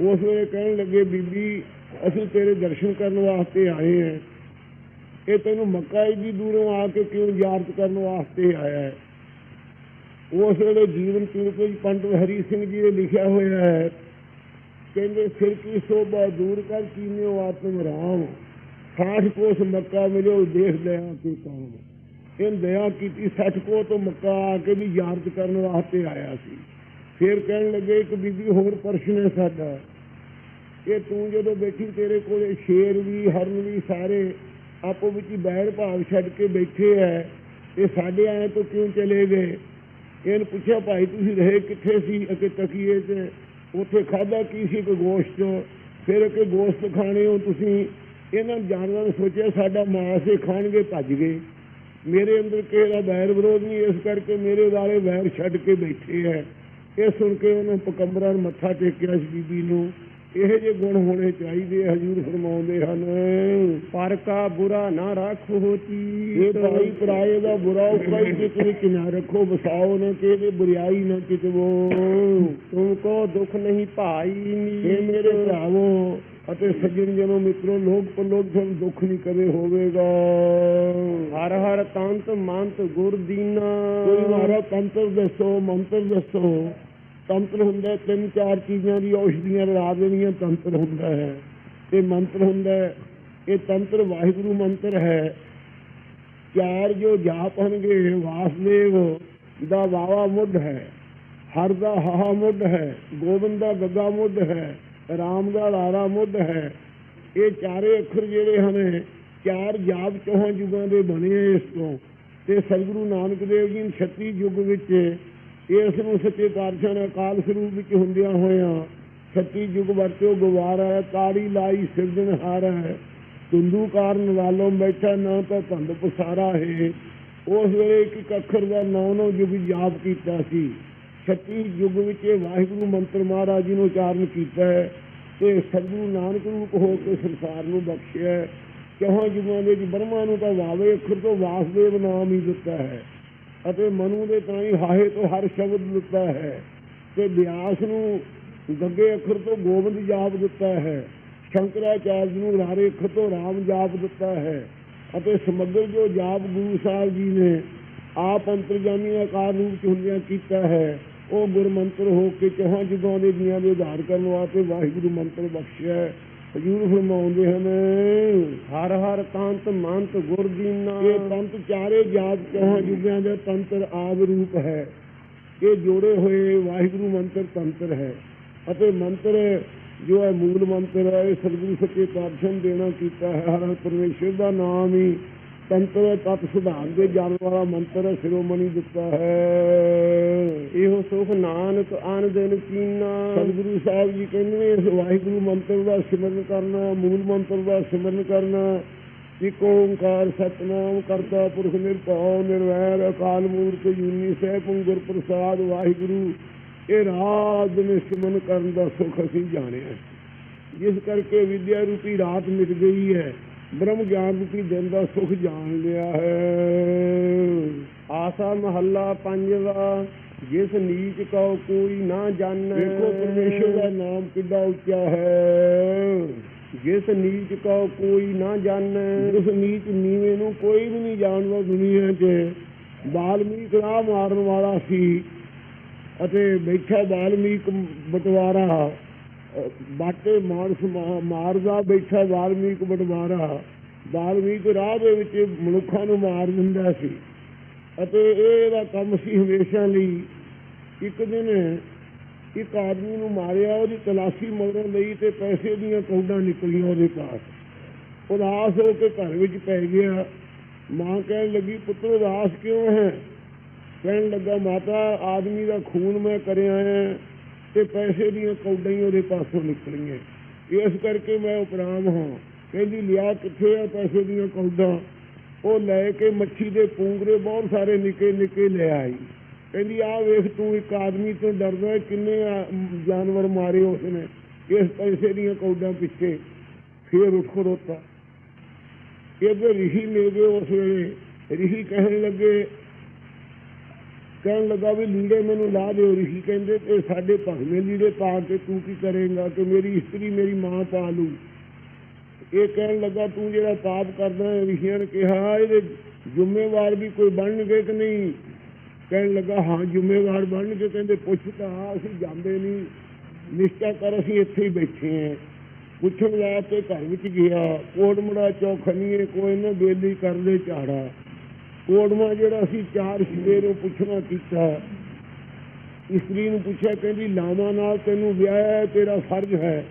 ਉਸ ਵੇਲੇ ਕਹਿਣ ਲੱਗੇ, ਬੀਬੀ, ਅਸੀਂ ਤੇਰੇ ਦਰਸ਼ਨ ਕਰਨ ਵਾਸਤੇ ਆਏ ਹਾਂ ਇਹ ਤੈਨੂੰ ਮੱਕਾ ਇੰਨੀ ਦੂਰੋਂ ਆ ਕੇ ਕਿਉਂ ਯਾਦ ਕਰਨ ਵਾਸਤੇ ਆਇਆ ਹੈ? ਉਸ ਵੇਲੇ ਜੀਵਨ ਚੂਰਕ ਵਿੱਚ ਪੰਡਤ ਹਰੀ ਸਿੰਘ ਜੀ ਨੇ ਲਿਖਿਆ ਹੋਇਆ ਹੈ, ਕਹਿੰਦੇ ਸਿਰ ਕੀ ਸੋਭਾ ਦੂਰ ਕਰ ਕੀਨਿਓ ਆਤਮ ਰਾਮ? ਸਾਠ ਕੋਸ ਮੱਕਾ ਮਿਲਿਓ, ਦੇਖ ਲਿਆ ਕੀ ਕਾਮ? ਇਹਨ ਦਇਆ ਕੀਤੀ, ਸੱਠ ਕੋ ਤੋਂ ਮੱਕਾ ਆ ਕੇ ਵੀ ਯਾਦ ਕਰਨ ਵਾਸਤੇ ਆਇਆ ਸੀ। ਫਿਰ ਕਹਿਣ ਲੱਗੇ, ਇੱਕ ਬੀਬੀ ਹੋਰ ਪ੍ਰਸ਼ਨ ਹੈ ਸਾਡਾ। ਕਿ ਤੂੰ ਜਦੋਂ ਬੈਠੀ, ਤੇਰੇ ਕੋਲੇ ਸ਼ੇਰ ਵੀ, ਹਰਨ ਵੀ ਸਾਰੇ ਆਪੋ ਵਿੱਚ ਬੈਰ ਭਾਵ ਛੱਡ ਕੇ ਬੈਠੇ ਐ ਇਹ ਸਾਡੇ ਆਏ ਤੋਂ ਕਿਉਂ ਚਲੇ ਗਏ? ਇਹਨ ਪੁੱਛਿਆ, ਭਾਈ, ਤੁਸੀਂ ਰਹੇ ਕਿੱਥੇ ਸੀ? ਅਕੇ ਤਕੀਏ ਤੇ ਉੱਥੇ ਖਾਦਾ ਕੀ ਸੀ ਕੋਈ ਗੋਸ਼ਤ? ਫਿਰ ਕਿ ਗੋਸ਼ਤ ਖਾਣੇ ਹੋ ਤੁਸੀਂ? ਇਹਨਾਂ ਜਾਨਵਰਾਂ ਨੇ ਸੋਚਿਆ, ਸਾਡਾ ਮਾਂਸ ਇਹ ਖਾਣਗੇ, ਭੱਜ ਗਏ। ਮੇਰੇ ਅੰਦਰ ਕਿਸੇ ਦਾ ਬੈਰ ਵਿਰੋਧ ਨਹੀਂ, ਇਸ ਕਰਕੇ ਮੇਰੇ ਵਾਲੇ ਵੈਰ ਛੱਡ ਕੇ ਬੈਠੇ ਐ ਇਹ ਸੁਣ ਕੇ ਉਹਨੇ ਪਕੰਬਰਾਂ ਨੂੰ ਮੱਥਾ ਟੇਕਿਆ ਸੀ ਬੀਬੀ ਨੂੰ। ਇਹੋ ਜਿਹੇ ਗੁਣ ਹੋਣੇ ਚਾਹੀਦੇ ਹਜ਼ੂਰ ਫਰਮਾਉਂਦੇ ਹਨ। ਪਰ ਕਾ ਬੁਰਾ ਨਾ ਰੱਖੋ ਇਹ ਚੀਤ ਭਾਈ ਪਰਾਏ ਦਾ ਬੁਰਾ ਉਪਾਈ ਕਿਤ ਵਿੱਚ ਨਾ ਰੱਖੋ ਵਸਾਓ ਨੇ ਕਿ ਇਹਦੇ ਬੁਰੀਾਈ ਨਾ ਕਿਤਵੋ। ਤੁਮ ਕੋ ਦੁਖ ਨਹੀਂ ਭਾਈ ਇਹ ਮੇਰੇ ਭਰਾਵੋ ਅਤੇ ਸੱਜਣ ਜਨੋ ਮਿੱਤਰੋ ਲੋਕ ਪਰਲੋਕ ਤੁਹਾਨੂੰ ਦੁੱਖ ਨਹੀਂ ਕਦੇ ਹੋਵੇਗਾ। ਹਰ ਹਰ ਤੰਤ ਮੰਤ ਗੁਰ ਦੀਨਾ। ਕੋਈ ਮਾਰਾ ਤੰਤਰ ਦੱਸੋ ਮੰਤਰ ਦੱਸੋ। ਤੰਤਰ ਹੁੰਦਾ ਤਿੰਨ ਚਾਰ ਚੀਜ਼ਾਂ ਦੀ ਔਸ਼ਧੀਆਂ ਰਲਾ ਦੇਣੀਆਂ ਤੰਤਰ ਹੁੰਦਾ ਹੈ। ਤੇ ਮੰਤਰ ਹੁੰਦਾ ਇਹ ਤੰਤਰ ਵਾਹਿਗੁਰੂ ਮੰਤਰ ਹੈ। ਚਾਰ ਜੋ ਜਾਪ ਹਨਗੇ ਵਾਸਦੇਵ ਦਾ ਵਾਵਾ ਮੁੱਢ ਹੈ, ਹਰ ਦਾ ਹਾਹਾ ਮੁੱਢ ਹੈ, ਗੋਬਿੰਦ ਦਾ ਗੱਗਾ ਮੁੱਢ ਹੈ, ਰਾਮ ਦਾ ਲਾਰਾ ਮੁੱਢ ਹੈ। ਇਹ ਚਾਰੇ ਅੱਖਰ ਜਿਹੜੇ ਹਨ, ਚਾਰ ਜਾਪ ਚੌਹਾਂ ਯੁਗਾਂ ਦੇ ਬਣੇ ਆ ਇਸ ਤੋਂ। ਤੇ ਸਤਿਗੁਰੂ ਨਾਨਕ ਦੇਵ ਜੀ ਨੇ 36 ਯੁੱਗ ਵਿੱਚ ਇਸ ਨੂੰ ਸੱਚੇ ਪਾਤਸ਼ਾਹ ਨੇ ਅਕਾਲ ਸਰੂਪ ਵਿੱਚ ਹੁੰਦਿਆਂ ਹੋਇਆਂ 36 ਯੁੱਗ ਵਰਤਿਓ ਗਵਾਰਾ ਹੈ ਤਾੜੀ ਲਾਈ ਸਿਰਜਣਹਾਰ ਹੈ। ਤੁੰਦੂ ਕਾਰਨ ਵਾਲੋਂ ਬੈਠਾ ਨਾ ਤਾਂ ਧੰਦ ਪਸਾਰਾ ਹੈ। ਉਸ ਵੇਲੇ ਇੱਕ ਇੱਕ ਅੱਖਰ ਦਾ ਨੌ ਨੌ ਯੁੱਗ ਜਾਪ ਕੀਤਾ ਸੀ। 36 ਯੁੱਗ ਵਿੱਚ ਇਹ ਵਾਹਿਗੁਰੂ ਮੰਤਰ ਮਹਾਰਾਜ ਜੀ ਨੂੰ ਉਚਾਰਨ ਕੀਤਾ ਹੈ ਤੇ ਸਤਿਗੁਰੂ ਨਾਨਕ ਰੂਪ ਹੋ ਕੇ ਸੰਸਾਰ ਨੂੰ ਬਖਸ਼ਿਆ ਚੌਹਾਂ ਯੁਗਾਂ ਦੇ ਵਿੱਚ ਬ੍ਰਹਮਾ ਨੂੰ ਤਾਂ ਵਾਵੇ ਅੱਖਰ ਤੋਂ ਵਾਸਦੇਵ ਨਾਮ ਹੀ ਦਿੱਤਾ ਹੈ। ਅਤੇ ਮਨੂ ਦੇ ਤਾਂ ਹਾਹੇ ਤੋਂ ਹਰ ਸ਼ਬਦ ਦਿੱਤਾ ਹੈ ਤੇ ਵਿਆਸ ਨੂੰ ਗੱਗੇ ਅੱਖਰ ਤੋਂ ਗੋਬਿੰਦ ਜਾਪ ਦਿੱਤਾ ਹੈ, ਸ਼ੰਕਰਾਚਾਰਜ ਨੂੰ ਰਾਰੇ ਅੱਖਰ ਤੋਂ ਰਾਮ ਜਾਪ ਦਿੱਤਾ ਹੈ ਅਤੇ ਸਮਗਰ ਜੋ ਜਾਪ ਗੁਰੂ ਸਾਹਿਬ ਜੀ ਨੇ ਆਪ ਅੰਤਰਜਾਮੀ ਆਕਾਰ ਰੂਪ ਚ ਹੁੰਦਿਆਂ ਕੀਤਾ ਹੈ, ਉਹ ਗੁਰਮੰਤਰ ਹੋ ਕੇ ਚੌਹਾਂ ਜੁਗਾਂ ਦੇ ਜੀਆਂ ਦੇ ਆਧਾਰ ਕਰਨ ਵਾਸਤੇ ਵਾਹਿਗੁਰੂ ਮੰਤਰ ਬਖਸ਼ਿਆ ਹਜ਼ੂਰ ਫਰਮਾਉਂਦੇ ਹਨ, ਹਰ ਹਰ ਤੰਤ ਮੰਤ ਗੁਰ ਦੀਨਾ। ਇਹ ਤੰਤ ਚਾਰੇ ਜਾਤ ਚੌਹਾਂ ਜੁਗਿਆਂ ਦਾ ਤੰਤਰ ਆਦ ਰੂਪ ਹੈ। ਇਹ ਜੋੜੇ ਹੋਏ ਵਾਹਿਗੁਰੂ ਮੰਤਰ ਤੰਤਰ ਹੈ ਅਤੇ ਮੰਤਰ ਜੋ ਹੈ ਮੂਲ ਮੰਤਰ ਹੈ, ਇਹ ਸਤਿਗੁਰੂ ਸੱਚੇ ਪਾਤਸ਼ਾਹ ਦੇਣਾ ਕੀਤਾ ਹੈ। ਹਰ ਹਰ ਪਰਮੇਸ਼ਰ ਦਾ ਨਾਮ ਹੀ ਤੰਤਰ ਤਤ ਸੁਧਾਰ ਦੇ ਜਾਣ ਵਾਲਾ ਮੰਤਰ ਸਿਰੋਮਣੀ ਦਿੱਤਾ ਹੈ। ਇਹੋ ਸੁਖ ਨਾਨਕ ਆਨ ਦਿਨ ਕੀਨਾ। ਸਤਿਗੁਰੂ ਸਾਹਿਬ ਜੀ ਕਹਿੰਦੇ ਨੇ ਇਸ ਵਾਹਿਗੁਰੂ ਮੰਤਰ ਦਾ ਸਿਮਰਨ ਕਰਨਾ ਮੂਲ ਮੰਤਰ ਦਾ ਸਿਮਰਨ ਕਰਨਾ ਇੱਕ ਓੰਕਾਰ ਸਤਨਾਮ ਕਰਤਾ ਪੁਰਖ ਨਿਰਭਉ ਨਿਰਵੈਰ ਅਕਾਲ ਮੂਰਤ ਜੂਨੀ ਸਹਿ ਗੁਰ ਪ੍ਰਸਾਦ ਵਾਹਿਗੁਰੂ ਇਹ ਰਾਤ ਨੇ ਸਿਮਰਨ ਕਰਨ ਦਾ ਸੁਖ ਅਸੀਂ ਜਾਣਿਆ। ਜਿਸ ਕਰਕੇ ਵਿਦਿਆ ਰੂਪੀ ਰਾਤ ਮਿਟ ਗਈ ਹੈ। ਬ੍ਰਹਮ ਗਿਆਨ ਰੂਪੀ ਦਿਨ ਦਾ ਸੁਖ ਜਾਣ ਲਿਆ ਹੈ। ਆਸਾ ਮਹੱਲਾ ਪੰਜਵਾ ਜਿਸ ਨੀਚ ਕਉ ਕੋਈ ਨਾ ਜਾਣੈ। ਦੇਖੋ ਪਰਮੇਸ਼ਰ ਦਾ ਨਾਮ ਕਿੱਡਾ ਉੱਚਾ ਹੈ। ਜਿਸ ਨੀਚ ਕਉ ਕੋਈ ਨਾ ਜਾਣੈ। ਉਸ ਨੀਚ ਨੀਵੇਂ ਨੂੰ ਕੋਈ ਵੀ ਨਹੀਂ ਜਾਣਦਾ ਦੁਨੀਆ 'ਚ। ਬਾਲਮੀਕ ਰਾਹ ਮਾਰਨ ਵਾਲਾ ਸੀ ਅਤੇ ਬੈਠਾ ਬਾਲਮੀਕ ਬਟਵਾਰਾ ਬਾਟੇ ਮਾਰਸ ਮਾ- ਮਾਰਦਾ ਬੈਠਾ ਵਾਲਮੀਕ ਬਟਵਾਰਾ ਵਾਲਮੀਕ ਰਾਹ ਦੇ ਵਿੱਚ ਮਨੁੱਖਾਂ ਨੂੰ ਮਾਰ ਦਿੰਦਾ ਸੀ। ਅਤੇ ਇਹ ਇਹਦਾ ਕੰਮ ਸੀ ਹਮੇਸ਼ਾ ਲਈ। ਇੱਕ ਦਿਨ ਇੱਕ ਆਦਮੀ ਨੂੰ ਮਾਰਿਆ, ਉਹਦੀ ਤਲਾਸ਼ੀ ਮਗਰੋਂ ਲਈ ਤੇ ਪੈਸੇ ਦੀਆਂ ਕੌਡਾਂ ਨਿਕਲੀਆਂ ਉਹਦੇ ਪਾਸ। ਉਦਾਸ ਹੋ ਕੇ ਘਰ ਵਿੱਚ ਪੈ ਗਿਆ। ਮਾਂ ਕਹਿਣ ਲੱਗੀ, ਪੁੱਤਰ, ਉਦਾਸ ਕਿਉਂ ਹੈ? ਕਹਿਣ ਲੱਗਾ, ਮਾਤਾ, ਆਦਮੀ ਦਾ ਖੂਨ ਮੈਂ ਕਰਿਆ ਹੈ। ਤੇ ਪੈਸੇ ਦੀਆਂ ਕੌਡਾਂ ਹੀ ਉਹਦੇ ਪਾਸੋਂ ਨਿਕਲੀਆਂ। ਇਸ ਕਰਕੇ ਮੈਂ ਉਪਰਾਮ ਹਾਂ, ਕਹਿੰਦੀ, ਲਿਆ ਕਿੱਥੇ ਆ ਪੈਸੇ ਦੀਆਂ ਕੌਡਾਂ ਉਹ ਲੈ ਕੇ ਮੱਛੀ ਦੇ ਪੂੰਗਰੇ ਬਹੁਤ ਸਾਰੇ ਨਿੱਕੇ ਨਿੱਕੇ ਲੈ ਆਈ। ਕਹਿੰਦੀ ਆ ਵੇਖ, ਤੂੰ ਇੱਕ ਆਦਮੀ ਤੋਂ ਡਰਦਾ ਕਿੰਨੇ ਜਾਨਵਰ ਮਾਰੇ ਉਸਨੇ ਇਸ ਪੈਸੇ ਦੀਆਂ ਕੌਡਾਂ ਪਿੱਛੇ? ਫੇਰ ਉੱਠ ਖੜੋਤਾ। ਇਹਦੇ ਰਿਸ਼ੀ ਮਿਲ ਗਏ ਉਸ ਵੇਲੇ ਰਿਸ਼ੀ ਕਹਿਣ ਲੱਗੇ ਕਹਿਣ ਲੱਗਾ ਵੀ ਲੀੜੇ ਮੈਨੂੰ ਲਾ ਦਿਓ ਰਿਸ਼ੀ, ਕਹਿੰਦੇ ਤੇ ਸਾਡੇ ਭਗਵੇਂ ਲੀੜੇ ਪਾ ਕੇ ਤੂੰ ਕੀ ਕਰੇਂਗਾ ਕਿ ਮੇਰੀ ਇਸਤਰੀ ਮੇਰੀ ਮਾਂ ਪਾ ਲੂ ਇਹ ਕਹਿਣ ਲੱਗਾ, ਤੂੰ ਜਿਹੜਾ ਪਾਪ ਕਰਦਾ ਹੈ, ਰਿਸ਼ੀਆਂ ਨੇ ਕਿਹਾ ਇਹਦੇ ਜ਼ਿੰਮੇਵਾਰ ਵੀ ਕੋਈ ਬਣਨਗੇ ਕਿ ਨਹੀਂ? ਕਹਿਣ ਲੱਗਾ, ਹਾਂ, ਜ਼ਿੰਮੇਵਾਰ ਬਣਨਗੇ, ਕਹਿੰਦੇ, ਪੁੱਛ ਤਾਂ, ਅਸੀਂ ਜਾਂਦੇ ਨਹੀਂ। ਨਿਸ਼ਚਾ ਕਰ, ਅਸੀਂ ਇੱਥੇ ਹੀ ਬੈਠੇ ਹਾਂ। ਪੁੱਛਣ ਗਿਆ ਤੇ ਘਰ ਵਿੱਚ ਗਿਆ ਕੋਟਮੜਾ ਚੌਖਣੀਏ ਕੋਈ ਨਾ ਬੇਲੀ ਕਰਦੇ ਝਾੜਾ। ਕੋਟਮਾ ਜਿਹੜਾ ਅਸੀਂ ਚਾਰ ਸਵੇਰੋਂ ਪੁੱਛਣਾ ਕੀਤਾ। ਇਸਤਰੀ ਨੂੰ ਪੁੱਛਿਆ, ਕਹਿੰਦੀ, ਲਾਵਾਂ ਨਾਲ ਤੈਨੂੰ ਵਿਆਹਿਆ ਤੇਰਾ ਫਰਜ਼ ਹੈ।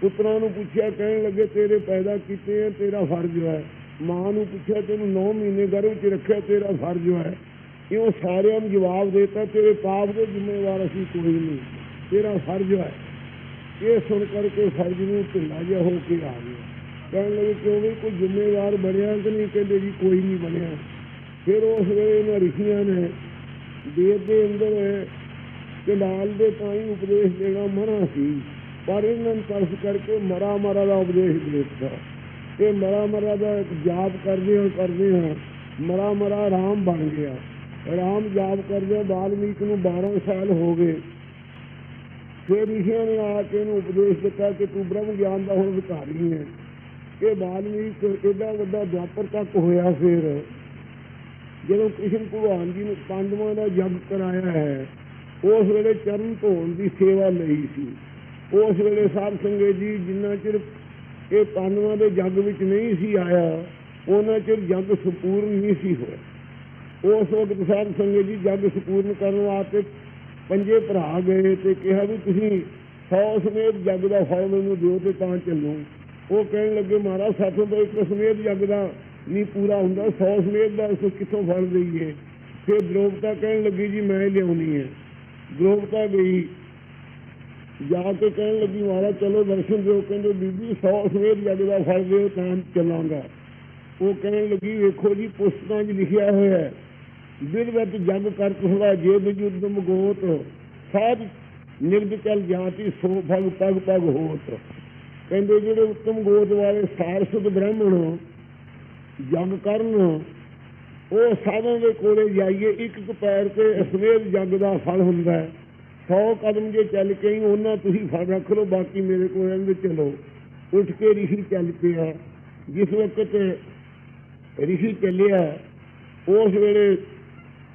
ਪੁੱਤਰਾਂ ਨੂੰ ਪੁੱਛਿਆ, ਕਹਿਣ ਲੱਗੇ, ਤੇਰੇ ਪੈਦਾ ਕੀਤੇ ਹੈ, ਤੇਰਾ ਫਰਜ਼ ਹੈ। ਮਾਂ ਨੂੰ ਪੁੱਛਿਆ, ਤੈਨੂੰ 9 ਮਹੀਨੇ ਗਰਭ 'ਚ ਰੱਖਿਆ, ਤੇਰਾ ਫਰਜ਼ ਹੈ। ਇਉਂ ਸਾਰਿਆਂ ਨੂੰ ਜਵਾਬ ਦੇਤਾ, ਤੇਰੇ ਪਾਪ ਦੇ ਜ਼ਿੰਮੇਵਾਰ ਅਸੀਂ ਕੋਈ ਨਹੀਂ। ਤੇਰਾ ਫਰਜ਼ ਹੈ। ਇਹ ਸੁਣ ਕਰਕੇ ਫਰਜ਼ ਨੂੰ ਢਿੱਲਾ ਜਿਹਾ ਹੋ ਕੇ ਆ ਗਿਆ। ਕਹਿਣ ਲੱਗੇ, ਕਿਉਂ ਵੀ ਕੋਈ ਜ਼ਿੰਮੇਵਾਰ ਬਣਿਆ ਕਿ ਨਹੀਂ? ਕਹਿੰਦੇ ਜੀ, ਕੋਈ ਨਹੀਂ ਬਣਿਆ। ਫਿਰ ਉਸ ਵੇਲੇ ਇਹਨਾਂ ਰਿਸ਼ੀਆਂ ਨੇ। ਦੇਵ ਦੇ ਅੰਦਰ ਕਨਾਲ ਦੇ ਤਾਂ ਹੀ ਉਪਦੇਸ਼ ਦੇਣਾ ਮਨਾ ਸੀ। ਪਰ ਇਹਨਾਂ ਨੂੰ ਤਰਸ ਕਰਕੇ ਮਰਾ ਮਰਾ ਦਾ ਉਪਦੇਸ਼ ਦੇ ਦਿੱਤਾ। ਇਹ ਮਰਾ ਮਰਾ ਦਾ ਜਾਪ ਕਰਦੇ ਹਾਂ ਕਰਦੇ ਹਾਂ ਮਰਾ ਮਰਾ ਰਾਮ ਬਣ ਗਿਆ। ਰਾਮ ਜਾਪ ਕਰਦੇ ਬਾਲਮੀਕ ਨੂੰ 12 ਸਾਲ ਹੋ ਗਏ। ਫਿਰ ਰਿਸ਼ੀਆਂ ਨੇ ਆ ਕੇ ਇਹਨੂੰ ਉਪਦੇਸ਼ ਦਿੱਤਾ ਕਿ ਤੂੰ ਬ੍ਰਹਮ ਗਿਆਨ ਦਾ ਹੁਣ ਵਿਕਾਰੀ ਹੈ। ਇਹ ਬਾਲਮੀਕ ਏਡਾ ਵੱਡਾ ਦੁਆਪਰ ਤੱਕ ਹੋਇਆ ਫਿਰ। ਜਦੋਂ ਕ੍ਰਿਸ਼ਨ ਭਗਵਾਨ ਜੀ ਨੇ ਪਾਂਡਵਾਂ ਦਾ ਯੱਗ ਕਰਾਇਆ ਹੈ, ਉਸ ਵੇਲੇ ਚਰਨ ਧੋਣ ਦੀ ਸੇਵਾ ਲਈ ਸੀ। ਉਸ ਵੇਲੇ ਸਾਧ ਸੰਗਤ ਜੀ ਜਿੰਨਾ ਚਿਰ ਇਹ ਪਾਂਡਵਾਂ ਦੇ ਜੱਗ ਵਿੱਚ ਨਹੀਂ ਸੀ ਆਇਆ, ਉਹਨਾਂ ਚਿਰ ਯੱਗ ਸੰਪੂਰਨ ਨਹੀਂ ਸੀ ਹੋਇਆ। ਉਸ ਵਕਤ ਸਾਧ ਸੰਗਤ ਜੀ ਜੱਗ ਸੰਪੂਰਨ ਕਰਨ ਵਾਸਤੇ ਪੰਜੇ ਭਰਾ ਗਏ ਤੇ ਕਿਹਾ ਵੀ ਤੁਸੀਂ ਸੌ ਸਮੇਤ ਜੱਗ ਦਾ ਫਲ ਮੈਨੂੰ ਦਿਓ ਤੇ ਤਾਂ ਚੱਲੂ। ਉਹ ਕਹਿਣ ਲੱਗੇ, ਮਹਾਰਾਜ ਸਾਥੋਂ ਤਾਂ ਇੱਕ ਸਮੇਤ ਜੱਗ ਦਾ ਨਹੀਂ ਪੂਰਾ ਹੁੰਦਾ ਸੌ ਸਮੇਤ ਦਾ ਅਸੀਂ ਕਿੱਥੋਂ ਫਲ ਦਈਏ ਫਿਰ ਦ੍ਰੋਪਤਾ ਕਹਿਣ ਲੱਗੀ, ਜੀ, ਮੈਂ ਲਿਆਉਣੀ ਹੈ। ਦ੍ਰੋਪਤਾ ਗਈ। ਜਾ ਕੇ ਕਹਿਣ ਲੱਗੀ, ਮਹਾਰਾਜ, ਚਲੋ ਦਰਸ਼ਨ ਦਿਓ। ਕਹਿੰਦੇ, ਬੀਬੀ ਸੌ ਸਮੇਤ ਜੱਗ ਦਾ ਫਲ ਦਿਓ ਤਾਂ ਚੱਲਾਂਗਾ। ਉਹ ਕਹਿਣ ਲੱਗੀ, ਵੇਖੋ ਜੀ, ਪੁਸਤਕਾਂ 'ਚ ਲਿਖਿਆ ਹੋਇਆ ਹੈ ਵਿੱਚ ਜਗ ਕਰ ਕੁਹਵਾ ਜੇਬ ਜੁਦਮ ਗੋਤ, ਸਾਧ ਨਿਰਗ ਚਲ ਜਾਤੀ, ਸੋ ਭਗ ਪਗ ਪਗ ਹੋਤ। ਕਹਿੰਦੇ, ਜਿਹੜੇ ਉੱਤਮ ਗੋਤ ਵਾਲੇ ਸਾਰਸਤ ਬ੍ਰਾਹਮਣ ਜਗ ਕਰਨ, ਉਹ ਸਾਧਾਂ ਦੇ ਕੋਲੇ ਜਾਈਏ, ਇੱਕ ਇੱਕ ਪੈਰ ਤੇ ਅਸਵੇਦ ਜਗ ਦਾ ਫਲ ਹੁੰਦਾ ਹੈ। 100 ਕਦਮ ਜੇ ਚੱਲ ਕੇ ਹੀ ਉਹਨਾਂ ਤੁਸੀਂ ਫਲ ਰੱਖ ਲਓ, ਬਾਕੀ ਮੇਰੇ ਕੋਲ ਰਹਿੰਦੇ ਚਲੋ। ਉੱਠ ਕੇ ਰਿਸ਼ੀ ਚੱਲ ਪਿਆ। ਜਿਸ ਵਕਤ ਰਿਸ਼ੀ ਚੱਲਿਆ, ਉਸ ਵੇਲੇ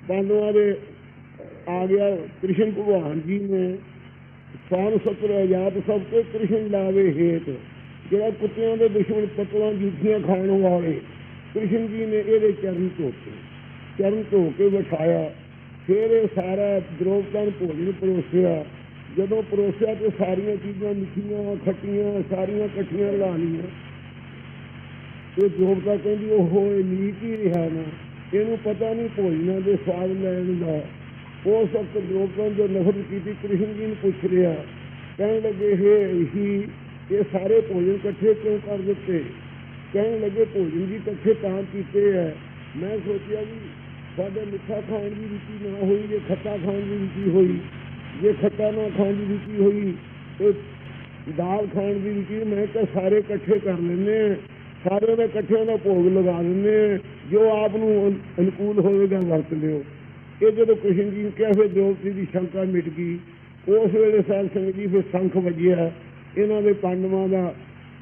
ਪਾਂਡਵਾਂ ਦੇ ਆ ਗਿਆ ਕ੍ਰਿਸ਼ਨ ਭਗਵਾਨ ਜੀ ਨੇ। ਸਾਨ ਸਤਰ, ਆਜ਼ਾਦ ਸਭ ਤੇ ਕ੍ਰਿਸ਼ਨ ਲਾਵੇ ਹੇਤ, ਜਿਹੜਾ ਕੁੱਤਿਆਂ ਦੇ ਦੁਸ਼ਮਣ ਪਤਲਾਂ ਜੂਠੀਆਂ ਖਾਣ ਵਾਲੇ। ਕ੍ਰਿਸ਼ਨ ਜੀ ਨੇ ਇਹਦੇ ਚਰਨ ਧੋਤੇ। ਚਰਨ ਧੋ ਕੇ ਬਿਠਾਇਆ ਫਿਰ ਇਹ ਸਾਰਾ ਦ੍ਰੋਪਦਾਂ ਨੂੰ ਭੋਜਨ ਪਰੋਸਿਆ। ਜਦੋਂ ਪਰੋਸਿਆ ਤੇ ਸਾਰੀਆਂ ਚੀਜ਼ਾਂ ਮਿੱਠੀਆਂ, ਖੱਟੀਆਂ, ਸਾਰੀਆਂ ਇਕੱਠੀਆਂ ਲਾ ਤੇ ਇਹ ਕਹਿੰਦੀ ਉਹ ਹੋਏ ਨੀਕ ਹੀ ਰਿਹਾ ਨਾ। ਇਹਨੂੰ ਪਤਾ ਨਹੀਂ ਭੋਜਨਾਂ ਦੇ ਸਵਾਦ ਲੈਣ ਦਾ। ਉਸ ਵਕਤ ਦ੍ਰੋਪਦਾਂ ਜੋ ਨਫ਼ਰਤ ਕੀਤੀ ਕ੍ਰਿਸ਼ਨ ਜੀ ਨੂੰ ਪੁੱਛ ਰਿਹਾ। ਕਹਿਣ ਲੱਗੇ, ਹੈ ਹੀ ਇਹ ਸਾਰੇ ਭੋਜਨ ਇਕੱਠੇ ਕਿਉਂ ਕਰ ਦਿੱਤੇ? ਕਹਿਣ ਲੱਗੇ ਭੋਜਨ ਜੀ ਇਕੱਠੇ ਤਾਂ ਕੀਤੇ ਹੈ ਮੈਂ ਸੋਚਿਆ ਵੀ ਸਾਡੇ ਮਿੱਠਾ ਖਾਣ ਦੀ ਰੁਚੀ ਨਾ ਹੋਈ, ਜੇ ਖੱਟਾ ਖਾਣ ਦੀ ਰੁਚੀ ਹੋਈ, ਜੇ ਖੱਟਾ ਨਾ ਖਾਣ ਦੀ ਰੁਚੀ ਹੋਈ, ਤੇ ਦਾਲ ਖਾਣ ਦੀ ਰੁਚੀ, ਮੈਂ ਤਾਂ ਸਾਰੇ ਇਕੱਠੇ ਕਰ ਲੈਂਦੇ ਹਾਂ ਸਾਰਿਆਂ ਦਾ ਇਕੱਠਿਆਂ ਦਾ ਭੋਗ ਲਗਾ ਦਿੰਦੇ ਜੋ ਆਪ ਨੂੰ ਅਨ- ਅਨੁਕੂਲ ਹੋਵੇਗਾ ਵਰਤ ਲਿਓ। ਇਹ ਜਦੋਂ ਕ੍ਰਿਸ਼ਨ ਜੀ ਨੇ ਕਿਹਾ, ਫਿਰ ਦ੍ਰੋਪਦੀ ਦੀ ਸ਼ੰਕਾ ਮਿਟ ਗਈ। ਉਸ ਵੇਲੇ ਸਾਧ ਸੰਗਤ ਜੀ ਫਿਰ ਸੰਖ ਵੱਜਿਆ। ਇਹਨਾਂ ਦੇ ਪਾਂਡਵਾਂ ਦਾ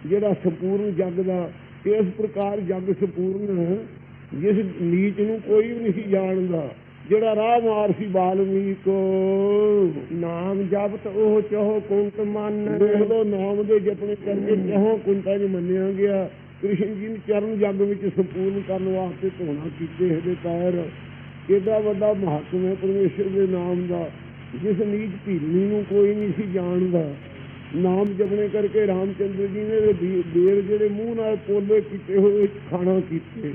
ਜਿਹੜਾ ਸੰਪੂਰਨ ਜੱਗ ਦਾ ਇਸ ਪ੍ਰਕਾਰ ਜਗ ਸੰਪੂਰਨ ਜਿਸ ਨੀਚ ਨੂੰ ਕੋਈ ਵੀ ਨਹੀਂ ਸੀ ਜਾਣਦਾ, ਜਿਹੜਾ ਰਾਹ ਮਾਰ ਸੀ ਬਾਲਮੀਕ, ਨਾਮ ਜਪਤ ਉਹ ਚਹੁ ਕੁੰਟ ਮਨ। ਦੇਖ ਨਾਮ ਦੇ ਜਪਣੇ ਕਰਕੇ ਚਾਹੋਂ ਕੁੰਟਾ ਜੀ ਮੰਨਿਆ ਗਿਆ, ਕ੍ਰਿਸ਼ਨ ਜੀ ਨੇ ਚਰਨ ਜੱਗ ਵਿੱਚ ਸੰਪੂਰਨ ਕਰਨ ਵਾਸਤੇ ਧੋਣਾ ਕੀਤੇ ਇਹਦੇ ਪੈਰ। ਕਿੱਡਾ ਵੱਡਾ ਮਹੱਤਵ ਹੈ ਪਰਮੇਸ਼ਰ ਦੇ ਨਾਮ ਦਾ, ਜਿਸ ਨੀਚ ਭੀਲਨੀ ਨੂੰ ਕੋਈ ਨਹੀਂ ਸੀ ਜਾਣਦਾ। ਨਾਮ ਜਪਣੇ ਕਰਕੇ ਰਾਮਚੰਦਰ ਜੀ ਨੇ ਬੇ- ਜਿਹੜੇ ਮੂੰਹ ਨਾਲ ਪੋਲੇ ਕੀਤੇ ਹੋਏ, ਖਾਣਾ ਕੀਤੇ।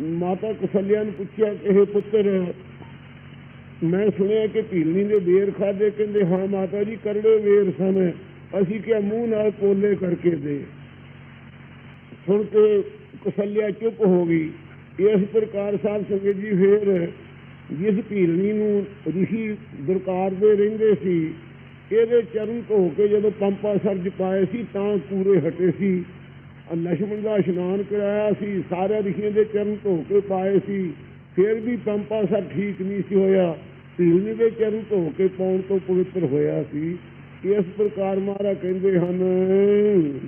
ਮਾਤਾ ਕਸਲਿਆ ਨੂੰ ਪੁੱਛਿਆ ਕਿ ਇਹ ਪੁੱਤਰ, ਮੈਂ ਸੁਣਿਆ ਕਿ ਭੀਲਨੀ ਦੇ ਬੇਰ ਖਾਦੇ, ਕਹਿੰਦੇ, ਹਾਂ ਮਾਤਾ ਜੀ, ਕਰੜੇ ਬੇਰ ਸਨ। ਅਸੀਂ ਕਿਹਾ, ਮੂੰਹ ਨਾਲ ਪੋਲੇ ਕਰਕੇ ਦੇ। ਸੁਣ ਕੇ ਕਸਲਿਆ ਚੁੱਪ ਹੋ ਗਈ। ਇਸ ਪ੍ਰਕਾਰ ਸਾਹਿਬ ਸੰਗਤ ਜੀ ਫੇਰ ਜਿਸ ਭੀਲਨੀ ਨੂੰ ਰਿਸ਼ੀ ਦਰਕਾਰ ਦੇ ਰਹਿੰਦੇ ਸੀ ਇਹਦੇ ਚਰਨ ਧੋ ਕੇ ਜਦੋਂ ਪੰਪਾ ਸਰਜ ਪਾਏ ਸੀ, ਤਾਂ ਪੂਰੇ ਹਟੇ ਸੀ। ਅਹ ਦਾ ਇਸ਼ਨਾਨ ਕਰਾਇਆ ਸੀ ਸਾਰੇ ਰਿਸ਼ੀਆਂ ਦੇ ਚਰਨ ਧੋ ਕੇ ਪਾਏ ਸੀ। ਫਿਰ ਵੀ ਪੰਪਾ ਸਰ ਠੀਕ ਨਹੀਂ ਸੀ ਹੋਇਆ। ਭੀਲਨੀ ਦੇ ਚਰਨ ਧੋ ਕੇ ਪਾਉਣ ਤੋਂ ਪਵਿੱਤਰ ਹੋਇਆ ਸੀ। ਇਸ ਪ੍ਰਕਾਰ ਮਹਾਰਾ ਕਹਿੰਦੇ ਹਨ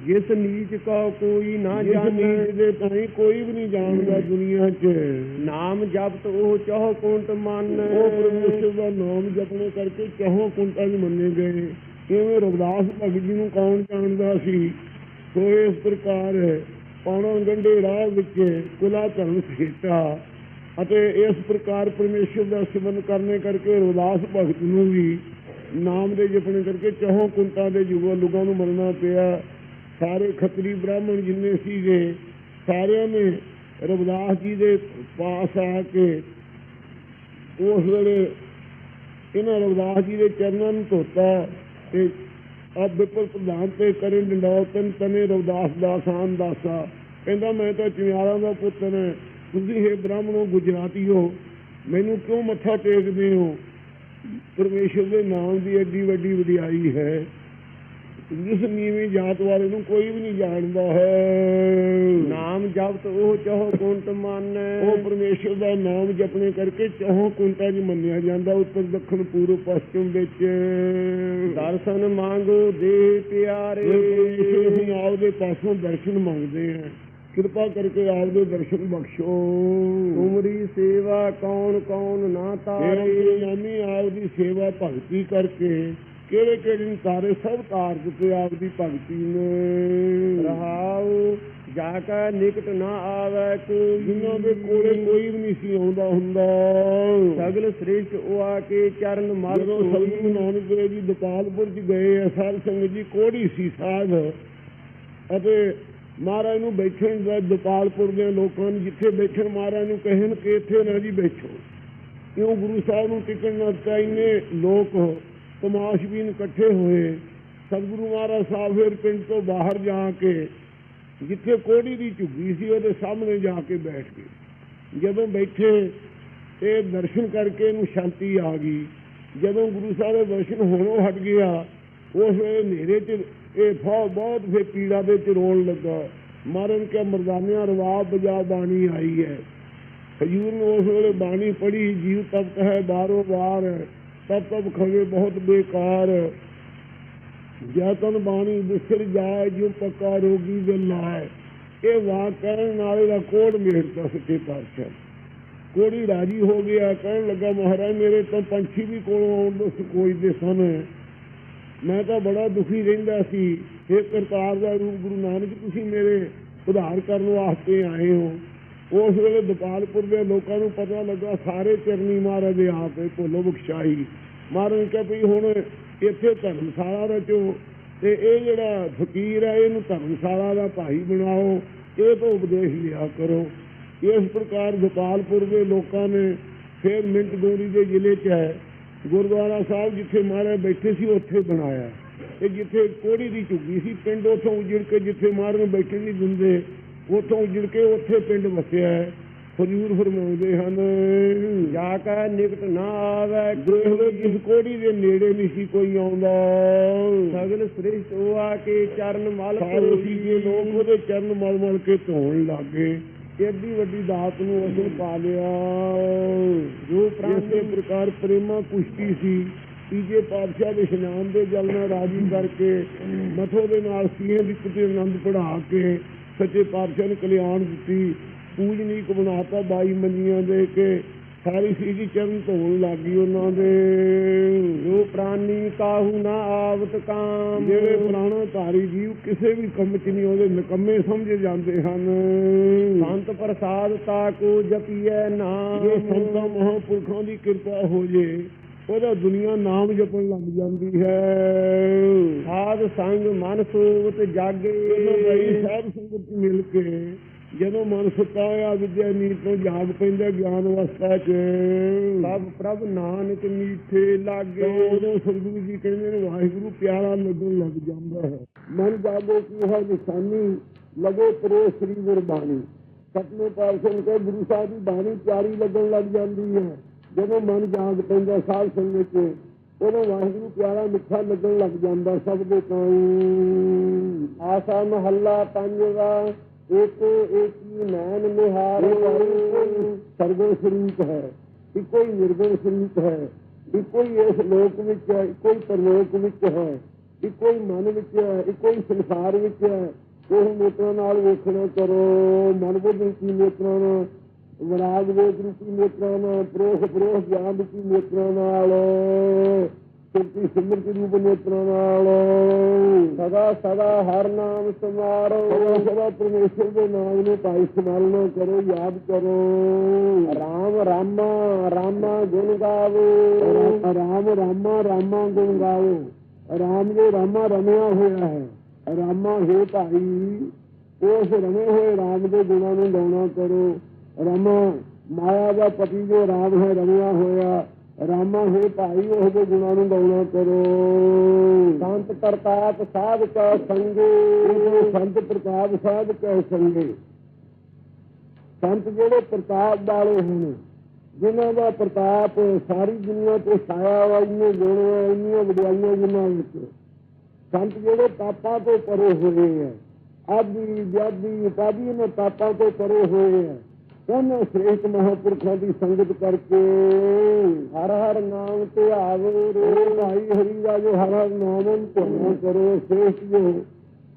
ਜਿਸ ਨੀਚ ਕਉ ਕੋਈ ਨਾ ਜਾਣੈ ਦੇ ਤਾਈਂ ਕੋਈ ਵੀ ਨਹੀਂ ਜਾਣਦਾ ਦੁਨੀਆ 'ਚ। ਨਾਮ ਜਪਤ ਉਹ ਚਹੁ ਕੁੰਟ ਮਨ। ਉਹ ਪਰਮੇਸ਼ਰ ਦਾ ਨਾਮ ਜਪਣੇ ਕਰਕੇ ਚਾਹੋਂ ਕੁੰਟਾਂ 'ਚ ਮੰਨੇ ਗਏ। ਇਵੇਂ ਰਵਿਦਾਸ ਭਗਤ ਜੀ ਨੂੰ ਕੌਣ ਜਾਣਦਾ ਸੀ? ਸੋ ਇਸ ਪ੍ਰਕਾਰ ਪੌਣਾ ਗੰਢੇ ਰਾਹ ਵਿੱਚ ਕੁਲਾ ਧਰਮ ਸੇਟਾ ਅਤੇ ਇਸ ਪ੍ਰਕਾਰ ਪਰਮੇਸ਼ਰ ਦਾ ਸਿਮਰਨ ਕਰਨੇ ਕਰਕੇ ਰਵਿਦਾਸ ਭਗਤ ਨੂੰ ਵੀ ਨਾਮ ਦੇ ਜਪਣੇ ਕਰਕੇ ਚਾਹੋਂ ਕੁੰਟਾਂ ਦੇ ਯੁਗਾ ਲੁਗਾਂ ਨੂੰ ਮੰਨਣਾ ਪਿਆ। ਸਾਰੇ ਖੱਤਰੀ ਬ੍ਰਾਹਮਣ ਜਿੰਨੇ ਸੀਗੇ, ਸਾਰਿਆਂ ਨੇ ਰਵਿਦਾਸ ਜੀ ਦੇ ਪਾਸ ਆ ਕੇ ਉਸ ਵੇਲੇ ਇਹਨਾਂ ਰਵਿਦਾਸ ਜੀ ਦੇ ਚਰਨਾਂ ਨੂੰ ਧੋਤਾ ਤੇ ਅਬ ਵਿਪਲ ਪ੍ਰਧਾਨ ਤੇ ਕਰੇ ਡੰਡਾਉ ਤਨ ਤਨੇ ਰਵਿਦਾਸ ਦਾਸਾਨ ਦਾਸਾ। ਕਹਿੰਦਾ, ਮੈਂ ਤਾਂ ਚਿਆਰਾਂ ਦਾ ਪੁੱਤਰ ਹਾਂ। ਤੁਸੀਂ ਇਹ ਬ੍ਰਾਹਮਣੋ, ਗੁਜਰਾਤੀਓ, ਮੈਨੂੰ ਕਿਉਂ ਮੱਥਾ ਟੇਕਦੇ ਹੋ? ਪਰਮੇਸ਼ਰ ਦੇ ਨਾਮ ਦੀ ਐਡੀ ਵੱਡੀ ਵਡਿਆਈ ਹੈ। ਜਿਸ ਨੀਵੀਂ ਜਾਤ ਵਾਲੇ ਨੂੰ ਕੋਈ ਵੀ ਨਹੀਂ ਜਾਣਦਾ ਹੈ। ਨਾਮ ਜਪਤ ਉਹ ਚਹੁ ਕੁੰਟ ਮਨ। ਉਹ ਪਰਮੇਸ਼ਰ ਦਾ ਨਾਮ ਜਪਣੇ ਕਰਕੇ ਚਾਹੋਂ ਕੁੰਟਾਂ 'ਚ ਮੰਨਿਆ ਜਾਂਦਾ ਉੱਤਰ ਦੱਖਣ ਪੂਰਬ ਪશ્ਚਿਮ ਵਿੱਚ। ਦਰਸ਼ਨ ਮੰਗੋ ਦੇ ਪਿਆਰੇ। ਪਰਮੇਸ਼ਰ ਅਸੀਂ ਆਪਦੇ ਪਾਸੋਂ ਦਰਸ਼ਨ ਮੰਗਦੇ ਹਾਂ ਕਿਰਪਾ ਕਰਕੇ ਆਪਦੇ ਦਰਸ਼ਨ ਬਖਸ਼ੋ। ਤੁਮਰੀ ਸੇਵਾ ਕੌਣ ਕੌਣ ਨਾ ਤੇਰੇ। ਨਾਮੀ ਆਪਦੀ ਸੇਵਾ ਭਗਤੀ ਕਰਕੇ ਕਿਹੜੇ ਕਿਹੜੇ ਤਾਰੇ ਸਭ ਤਾਰ ਦਿੱਤੇ ਆਪਦੀ ਭਗਤੀ ਨੇ। ਰਹਾਉ ਜਾ ਕੇ ਨਿਕਟ ਨਾ ਆਵੇ ਕੋਈ। ਜਿਨ੍ਹਾਂ ਦੇ ਕੋਲੇ ਕੋਈ ਵੀ ਨਹੀਂ ਸੀ ਆਉਂਦਾ ਹੁੰਦਾ। ਸਗਲ ਸ੍ਰੇਸ਼ਟ ਉਹ ਆ ਕੇ ਚਰਨ ਮਲ ਜਦੋਂ ਸਤਿਗੁਰੂ ਨਾਨਕ ਦੇਵ ਜੀ ਦਪਾਲਪੁਰ ਚ ਗਏ ਆ ਸਾਧ ਸੰਗਤ ਜੀ ਕੋੜੀ ਸੀ ਸਾਧ। ਅਤੇ ਮਹਾਰਾਜ ਨੂੰ ਬੈਠਣ ਦਾ ਦਪਾਲਪੁਰ ਦੇ ਲੋਕਾਂ ਨੂੰ ਜਿੱਥੇ ਬੈਠਣ ਮਹਾਰਾਜ ਨੂੰ ਕਹਿਣ ਕਿ ਇੱਥੇ ਨਾ ਜੀ ਬੈਠੋ। ਕਿਉਂ ਗੁਰੂ ਸਾਹਿਬ ਨੂੰ ਟਿਕਣ ਨਾ ਚਾਹੀਨੇ ਲੋਕ ਤਮਾਸ਼ ਵੀ ਇਕੱਠੇ ਹੋਏ। ਸਤਿਗੁਰੂ ਮਹਾਰਾਜ ਸਾਹਿਬ ਫਿਰ ਪਿੰਡ ਤੋਂ ਬਾਹਰ ਜਾ ਕੇ, ਜਿੱਥੇ ਕੋੜੀ ਦੀ ਝੁੱਗੀ ਸੀ, ਉਹਦੇ ਸਾਹਮਣੇ ਜਾ ਕੇ ਬੈਠ ਗਏ। ਜਦੋਂ ਬੈਠੇ ਇਹ ਦਰਸ਼ਨ ਕਰਕੇ ਇਹਨੂੰ ਸ਼ਾਂਤੀ ਆ ਗਈ। ਜਦੋਂ ਗੁਰੂ ਸਾਹਿਬ ਦੇ ਦਰਸ਼ਨ ਹੋਣੋਂ ਹਟ ਗਿਆ ਉਸ ਵੇਲੇ ਹਨੇਰੇ 'ਚ ਇਹ ਫੌ ਬਹੁਤ ਫੇ ਪੀੜਾ ਦੇ ਚ ਰੋਣ ਲੱਗਾ। ਮਾਰਨ ਕੇ ਮਰਦਾਨਿਆਂ ਰਵਾਬ ਬਜਾ ਬਾਣੀ ਆਈ ਹੈ। ਹਜੂਰ ਨੇ ਉਸ ਵੇਲੇ ਬਾਣੀ ਪੜ੍ਹੀ, ਜੀਵ ਤਬ ਕਹੈ ਬਾਰੋ ਬਾਰ ਤਬ ਤਬ ਖਵੇ, ਬਹੁਤ ਬੇਕਾਰ। ਜਤਨ ਬਾਣੀ ਵਿਸਰ ਜਾਏ, ਜਿਉ ਪੱਕਾ ਰੋਗੀ ਦੇ ਲਾਏ। ਇਹ ਵਾਕ ਕਹਿਣ ਨਾਲੇ ਦਾ ਕੋੜ ਮੇੜਤਾ ਸੱਚੇ ਪਾਤਸ਼ਾਹ। ਕੋੜੀ ਰਾਜੀ ਹੋ ਗਿਆ, ਕਹਿਣ ਲੱਗਾ, ਮਹਾਰਾਜ, ਮੇਰੇ ਤਾਂ ਪੰਛੀ ਵੀ ਕੋਲੋਂ ਆਉਣ ਤੋਂ ਸਕੋਈਦੇ ਸਨ। ਮੈਂ ਤਾਂ ਬੜਾ ਦੁਖੀ ਰਹਿੰਦਾ ਸੀ ਇਹ ਕਰਤਾਰ ਦਾ ਰੂਪ ਗੁਰੂ ਨਾਨਕ ਤੁਸੀਂ ਮੇਰੇ ਉਧਾਰ ਕਰਨ ਵਾਸਤੇ ਆਏ ਹੋ। ਉਸ ਵੇਲੇ ਗੋਪਾਲਪੁਰ ਦੇ ਲੋਕਾਂ ਨੂੰ ਪਤਾ ਲੱਗਾ ਸਾਰੇ ਚਰਨੀ ਮਹਾਰਾਜ ਦੇ ਆਪੇ ਭੁੱਲੋ ਬਖਸ਼ਾਈ। ਮਹਾਰਾਜ ਨੇ ਕਿਹਾ ਵੀ ਹੁਣ ਇੱਥੇ ਧਰਮਸ਼ਾਲਾ ਰਚੋ ਤੇ ਇਹ ਜਿਹੜਾ ਫਕੀਰ ਹੈ, ਇਹਨੂੰ ਧਰਮਸ਼ਾਲਾ ਦਾ ਭਾਈ ਬਣਾਓ, ਇਹ ਤੋਂ ਉਪਦੇਸ਼ ਲਿਆ ਕਰੋ। ਇਸ ਪ੍ਰਕਾਰ ਗੋਪਾਲਪੁਰ ਦੇ ਲੋਕਾਂ ਨੇ ਫਿਰ ਮਿੰਟ ਗੋਰੀ ਦੇ ਜ਼ਿਲ੍ਹੇ 'ਚ ਹੈ। ਗੁਰਦੁਆਰਾ ਸਾਹਿਬ ਜਿੱਥੇ ਮਹਾਰਾਜ ਬੈਠੇ ਸੀ ਉੱਥੇ ਬਣਾਇਆ। ਤੇ ਜਿੱਥੇ ਕੋੜੀ ਦੀ ਝੁੱਗੀ ਸੀ ਪਿੰਡ ਉੱਥੋਂ ਉਜੜ ਕੇ ਜਿੱਥੇ ਮਹਾਰਾਜ ਨੂੰ ਬੈਠਣ ਨਹੀਂ ਦਿੰਦੇ ਉੱਥੋਂ ਉਜੜ ਕੇ ਉੱਥੇ ਪਿੰਡ ਵਸਿਆ ਹੈ। ਹਜ਼ੂਰ ਫਰਮਾਉਂਦੇ ਹਨ ਜਾ ਕੇ ਨਿਕਟ ਨਾ ਆਵੇ ਲਓ ਜਿਸ ਕੋੜੀ ਦੇ ਨੇੜੇ ਨਹੀਂ ਸੀ ਕੋਈ ਆਉਂਦਾ। ਸਗਲ ਸ੍ਰੇਸ਼ਟ ਉਹ ਆ ਕੇ ਚਰਨ ਮਲ ਜੇ ਲੋਕ ਉਹਦੇ ਚਰਨ ਮਲ ਮਲ ਕੇ ਧੋਣ ਲੱਗੇ ਏਡੀ ਵੱਡੀ ਦਾਤ ਨੂੰ ਅਸਲ ਪਾ ਲਿਆ। ਜੋ ਪ੍ਰਾਨ ਪ੍ਰਕਾਰ ਪ੍ਰੇਮਾ ਕੁਸ਼ਤੀ ਸੀ ਤੀਜੇ ਪਾਤਸ਼ਾਹ ਦੇ ਇਸ਼ਨਾਨ ਦੇ ਜਲ ਨਾਲ ਰਾਜੀ ਕਰਕੇ ਮਥੋ ਦੇ ਨਾਲ ਸੀਏ ਦੀ ਕੁਤੇ ਆਨੰਦ ਪੜਾ ਕੇ ਸੱਚੇ ਪਾਤਸ਼ਾਹ ਨੇ ਕਲਿਆਣ ਦਿੱਤੀ। ਪੂਜਨੀਕ ਬਣਾਤਾ ਬਾਈ ਮੰਜੀਆਂ ਦੇ ਕੇ ਸਾਰੀ ਸੀਧੀ ਚਰਨ ਧੋਣ ਲੱਗੀ ਉਹਨਾਂ ਦੇ। ਜੋ ਪ੍ਰਾਨੀ ਕਾਹੂ ਨਾ ਆਵਤ ਕਾਮ। ਜਿਹੜੇ ਪੁਰਾਣਾ ਧਾਰੀ ਜੀਵ ਕਿਸੇ ਵੀ ਕੰਮ 'ਚ ਨਹੀਂ ਉਹਦੇ ਨਿਕੰਮੇ ਸਮਝੇ ਜਾਂਦੇ ਹਨ। ਸੰਤ ਪ੍ਰਸਾਦ ਤਾ ਕੋ ਜਪੀਐ ਨਾਮ। ਜੇ ਸੰਤਾਂ ਮਹਾਂਪੁਰਖਾਂ ਦੀ ਕਿਰਪਾ ਹੋ ਜੇ ਉਹਦਾ ਦੁਨੀਆ ਨਾਮ ਜਪਣ ਲੱਗ ਜਾਂਦੀ ਹੈ। ਸਾਧ ਸੰਗ ਮਨ ਸੋਵਤ ਜਾਗੇ। ਜਦੋਂ ਬਈ ਸਾਧ ਸੰਗਤ ਮਿਲ ਕੇ ਜਦੋਂ ਮਨ ਸੁੱਤਾ ਹੋਇਆ ਵਿਦਿਆ ਨੀਤ ਤੋਂ ਜਾਗ ਪੈਂਦਾ ਗਿਆਨ ਅਵਸਥਾ 'ਚ। ਸਭ ਪ੍ਰਭ ਨਾਨਕ ਮੀਠੇ ਲਾਗੇ। ਉਦੋਂ ਸਤਿਗੁਰੂ ਜੀ ਕਹਿੰਦੇ ਨੇ? ਵਾਹਿਗੁਰੂ ਪਿਆਰਾ ਲੱਗਣ ਲੱਗ ਜਾਂਦਾ ਹੈ। ਮਨ ਜਾਗੋ ਕੀ ਹੈ ਨਿਸ਼ਾਨੀ ਲਗੇ ਪਰੇ ਸ੍ਰੀ ਗੁਰਬਾਣੀ। ਸਤਨੇ ਪਾਤਸ਼ਾਹ ਨੇ ਕਿਹਾ ਗੁਰੂ ਸਾਹਿਬ ਦੀ ਬਾਣੀ ਪਿਆਰੀ ਲੱਗਣ ਲੱਗ ਜਾਂਦੀ ਹੈ। ਜਦੋਂ ਮਨ ਜਾਗ ਪੈਂਦਾ ਸਾਧ ਸੰਗਤ 'ਚ ਉਦੋਂ ਵਾਹਿਗੁਰੂ ਪਿਆਰਾ ਮਿੱਠਾ ਲੱਗਣ ਲੱਗ ਜਾਂਦਾ ਸਭ ਦੇ ਕਾਈ ਆਸਾ ਮਹੱਲਾ ਪੰਜਵਾ ਏਕੋ ਏਕੀ ਨੈਣ ਨਿਹਾਰ। ਸਰਗੋ ਸਰੂਪ ਹੈ ਇੱਕੋ ਹੀ ਨਿਰਗੁਣ ਸਰੂਪ ਹੈ ਇੱਕੋ ਹੀ ਇਸ ਲੋਕ ਵਿੱਚ ਹੈ ਇੱਕੋ ਹੀ ਪਰਲੋਕ ਵਿੱਚ ਹੈ ਇੱਕੋ ਹੀ ਮਨ ਵਿੱਚ ਹੈ ਇੱਕੋ ਹੀ ਸੰਸਾਰ ਵਿੱਚ ਹੈ। ਉਹ ਨੇਤਰਾਂ ਨਾਲ ਵੇਖਣਾ ਕਰੋ, ਮਨ ਬੁੱਧ ਰੂਪੀ ਨੇਤਰਾਂ ਨਾਲ, ਵਿਰਾਗ ਵੇਦ ਰੂਪੀ ਨੇਤਰਾਂ ਨਾਲ ਪ੍ਰੋਖ ਪ੍ਰੋਖ ਗਿਆਨ ਰੂਪੀ ਨੇਤਰਾਂ ਨਾਲ। ਸੁਰਤੀ ਸਿਮਰਤੀ ਰੂਪ ਨੇਤਰਾਂ ਨਾਲ। ਸਦਾ ਸਦਾ ਹਰ ਨਾਮ ਸਮਾਰੋ ਸਦਾ ਪਰਮੇਸ਼ਰ ਦੇ ਨਾਮ ਨੂੰ ਭਾਈ ਸਮਾਲਣਾ ਕਰੋ ਯਾਦ ਕਰੋ। ਰਾਮ ਰਾਮਾ ਰਾਮਾ ਗੁਣ ਗਾਵੋ। ਰਾਮ। ਰਾਮਾ ਰਾਮਾ ਗੁਣ ਗਾਓ ਰਾਮ ਜੋ ਰਾਮਾ ਰਮਿਆ ਹੋਇਆ ਹੈ। ਰਾਮਾ ਹੈ ਭਾਈ ਉਸ ਰਮੇ ਹੋਏ ਰਾਮ ਦੇ ਗੁਣਾਂ ਨੂੰ ਗਾਉਣਾ ਕਰੋ। ਰਾਮਾ ਮਾਇਆ ਦਾ ਪਤੀ ਜੋ ਰਾਮ ਹੈ ਰਮਿਆ ਹੋਇਆ। ਰਾਮਾ ਹੈ ਭਾਈ ਉਸ ਦੇ ਗੁਣਾਂ ਨੂੰ ਗਾਉਣਾ ਕਰੋ। ਸੰਤ ਪ੍ਰਤਾਪ ਸਾਧ ਕਾ ਸੰਗੇ। ਸੰਤ ਪ੍ਰਤਾਪ ਸਾਧ ਕਹਿ ਸੰਗੇ। ਸੰਤ ਜਿਹੜੇ ਪ੍ਰਤਾਪ ਵਾਲੇ ਹਨ ਜਿਨ੍ਹਾਂ ਦਾ ਪ੍ਰਤਾਪ ਸਾਰੀ ਦੁਨੀਆ ਤੇ ਛਾਇਆ ਵਾ ਇੰਨੇ ਗੁਣ ਇੰਨੀਆਂ ਵਡਿਆਈਆਂ ਜਿਨ੍ਹਾਂ ਵਿੱਚ। ਸੰਤ ਜਿਹੜੇ ਪਾਪਾਂ ਤੋਂ ਪਰੇ ਹੋਏ ਹੈ ਆਦੀ ਵਿਆਦੀ ਉਪਾਦੀ ਨੇ ਪਾਪਾਂ ਤੋਂ ਪਰੇ ਹੋਏ ਹੈ ਉਹਨਾਂ ਸ੍ਰੇਸ਼ਟ ਮਹਾਂਪੁਰਖਾਂ ਦੀ ਸੰਗਤ ਕਰਕੇ ਹਰ ਹਰ ਨਾਮ ਤੇ ਆਵੋ ਉਹ ਭਾਈ ਹਰੀ ਦਾ ਜੋ ਹਰ ਹਰ ਨਾਮ ਧਿਆਨ ਕਰੋ, ਸ੍ਰੇਸ਼ਟ ਜੋ।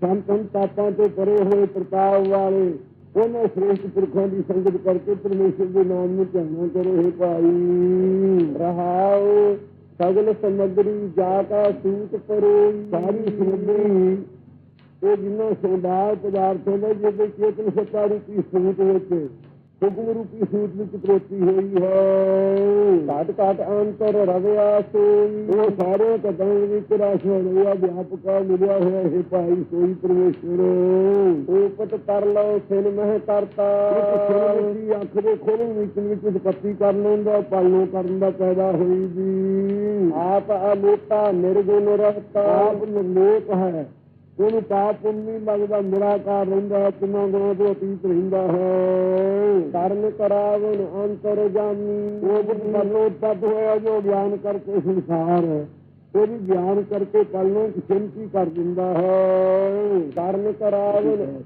ਸੰਤਨ ਪਾਪਾਂ ਤੋਂ ਪਰੇ ਹੋਏ ਪ੍ਰਤਾਪ ਵਾਲੇ, ਉਹਨਾਂ ਸ੍ਰੇਸ਼ਟ ਪੁਰਖਾਂ ਦੀ ਸੰਗਤ ਕਰਕੇ ਪਰਮੇਸ਼ਰ ਦੇ ਨਾਮ ਨੂੰ ਧਿਆਨ ਕਰੋ, ਹੈ ਭਾਈ। ਰਹਾਉ ਸਗਲ ਸਮਗਰੀ, ਜਾ ਕਾ ਸੂਤ ਪਰੋਈ ਸਾਰੀ ਸਮੱਗਰੀ। ਇਹ ਜਿੰਨਾ ਸੰਦਾਰ ਪਦਾਰਥਾਂ ਦਾ, ਜਿਹਦੇ ਚੇਤਨ ਸੱਤਾ ਰੂਪੀ ਸੂਤ ਵਿੱਚ। ਹੁਕਮ ਰੂਪੀ ਸੂਤ ਵਿੱਚ ਪ੍ਰੋਤੀ ਹੋਈ ਹੈ। ਘਟ ਘਟ ਅੰਤਰ ਰਵਿਆ ਸੋਈ ਉਹ ਸਾਰੇ ਕਦਾਂ ਵਿੱਚ ਰਸ ਹੋਇਆ ਵਿਆਪਕਾ ਮਿਲਿਆ ਹੋਇਆ ਹੈ ਭਾਈ ਸੋਈ ਪਰਮੇਸ਼ਰ ਉਪਤ ਕਰ ਲਓ, ਸਿਨ ਮਹਿ ਕਰਤਾ। ਦੀ ਅੱਖ ਦੇ ਖੋਲਣ ਵਿੱਚ ਵਿੱਚ ਉਤਪਤੀ ਕਰਨ ਹੁੰਦਾ ਪਾਲਣ ਕਰਨ ਦਾ ਪੈਦਾ ਹੋਈ ਜੀ। ਆਪ ਅਲੇਤਾ ਨਿਰਗੁਣ ਰਹਤਾ। ਆਪ ਨਿਰਲੇਪ ਹੈ। ਉਹਨੂੰ ਪਾਪ ਨਹੀਂ ਲੱਗਦਾ ਨਿਰਾਕਾਰ ਰਹਿੰਦਾ ਹੈ ਤਿੰਨਾਂ ਗੁਣਾਂ ਤੋਂ ਅਤੀਤ ਰਹਿੰਦਾ ਹੈ। ਕਰਨ ਕਰਾਵਨ ਅੰਤਰ ਜਾਮੀ, ਉਹ ਬੁੱਧ ਮਨੋਂ ਉਤਪਤ ਹੋਇਆ ਜੋ ਗਿਆਨ ਕਰਕੇ ਸੰਸਾਰ ਉਹ ਵੀ ਗਿਆਨ ਕਰਕੇ ਕੱਲ ਨੂੰ ਸ਼ਿੰਤੀ ਕਰ ਦਿੰਦਾ ਹੈ। ਕਰਨ ਕਰਾਵਨ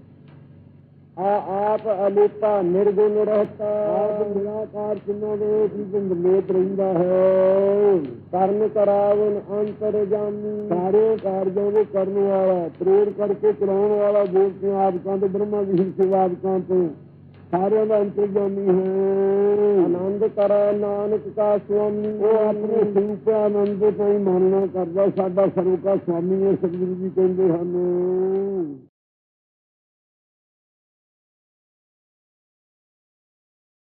ਆ ਆਪ ਅਲੇਤਾ ਨਿਰਗੁਣ ਰਹਤਾ। ਆਪ ਨਿਰਾਕਾਰ ਤਿੰਨਾਂ ਦੇ ਅਤੀਤ ਨਿਰਲੇਪ ਰਹਿੰਦਾ ਹੈ। ਕਰਨ ਕਰਾਵਨ ਅੰਤਰ ਜਾਮੀ। ਸਾਰੇ ਕਾਰਜਾਂ ਦੇ ਕਰਨ ਵਾਲਾ ਪ੍ਰੇਰ ਕਰਕੇ ਕਰਾਉਣ ਵਾਲਾ ਜੋਤਿ ਆਦਿਕਾਂ ਤੇ ਬ੍ਰਹਮਾ ਵਿਹੀ ਸੇਵਾਦਿਕਾਂ ਤੋਂ। ਸਾਰਿਆਂ ਦਾ ਅੰਤਰਜਾਮੀ ਹੈ। ਆਨੰਦ ਕਰ ਨਾਨਕ ਕਾ ਸੁਆਮੀ। ਉਹ ਆਪਣੇ ਸਰੂਪ ਆਨੰਦ ਤੋਂ ਹੀ ਮਾਨਣਾ ਕਰਦਾ ਸਾਡਾ ਸਰੂਪ ਦਾ ਸੁਆਮੀ ਹੈ ਸਤਿਗੁਰੂ ਜੀ ਕਹਿੰਦੇ ਹਨ।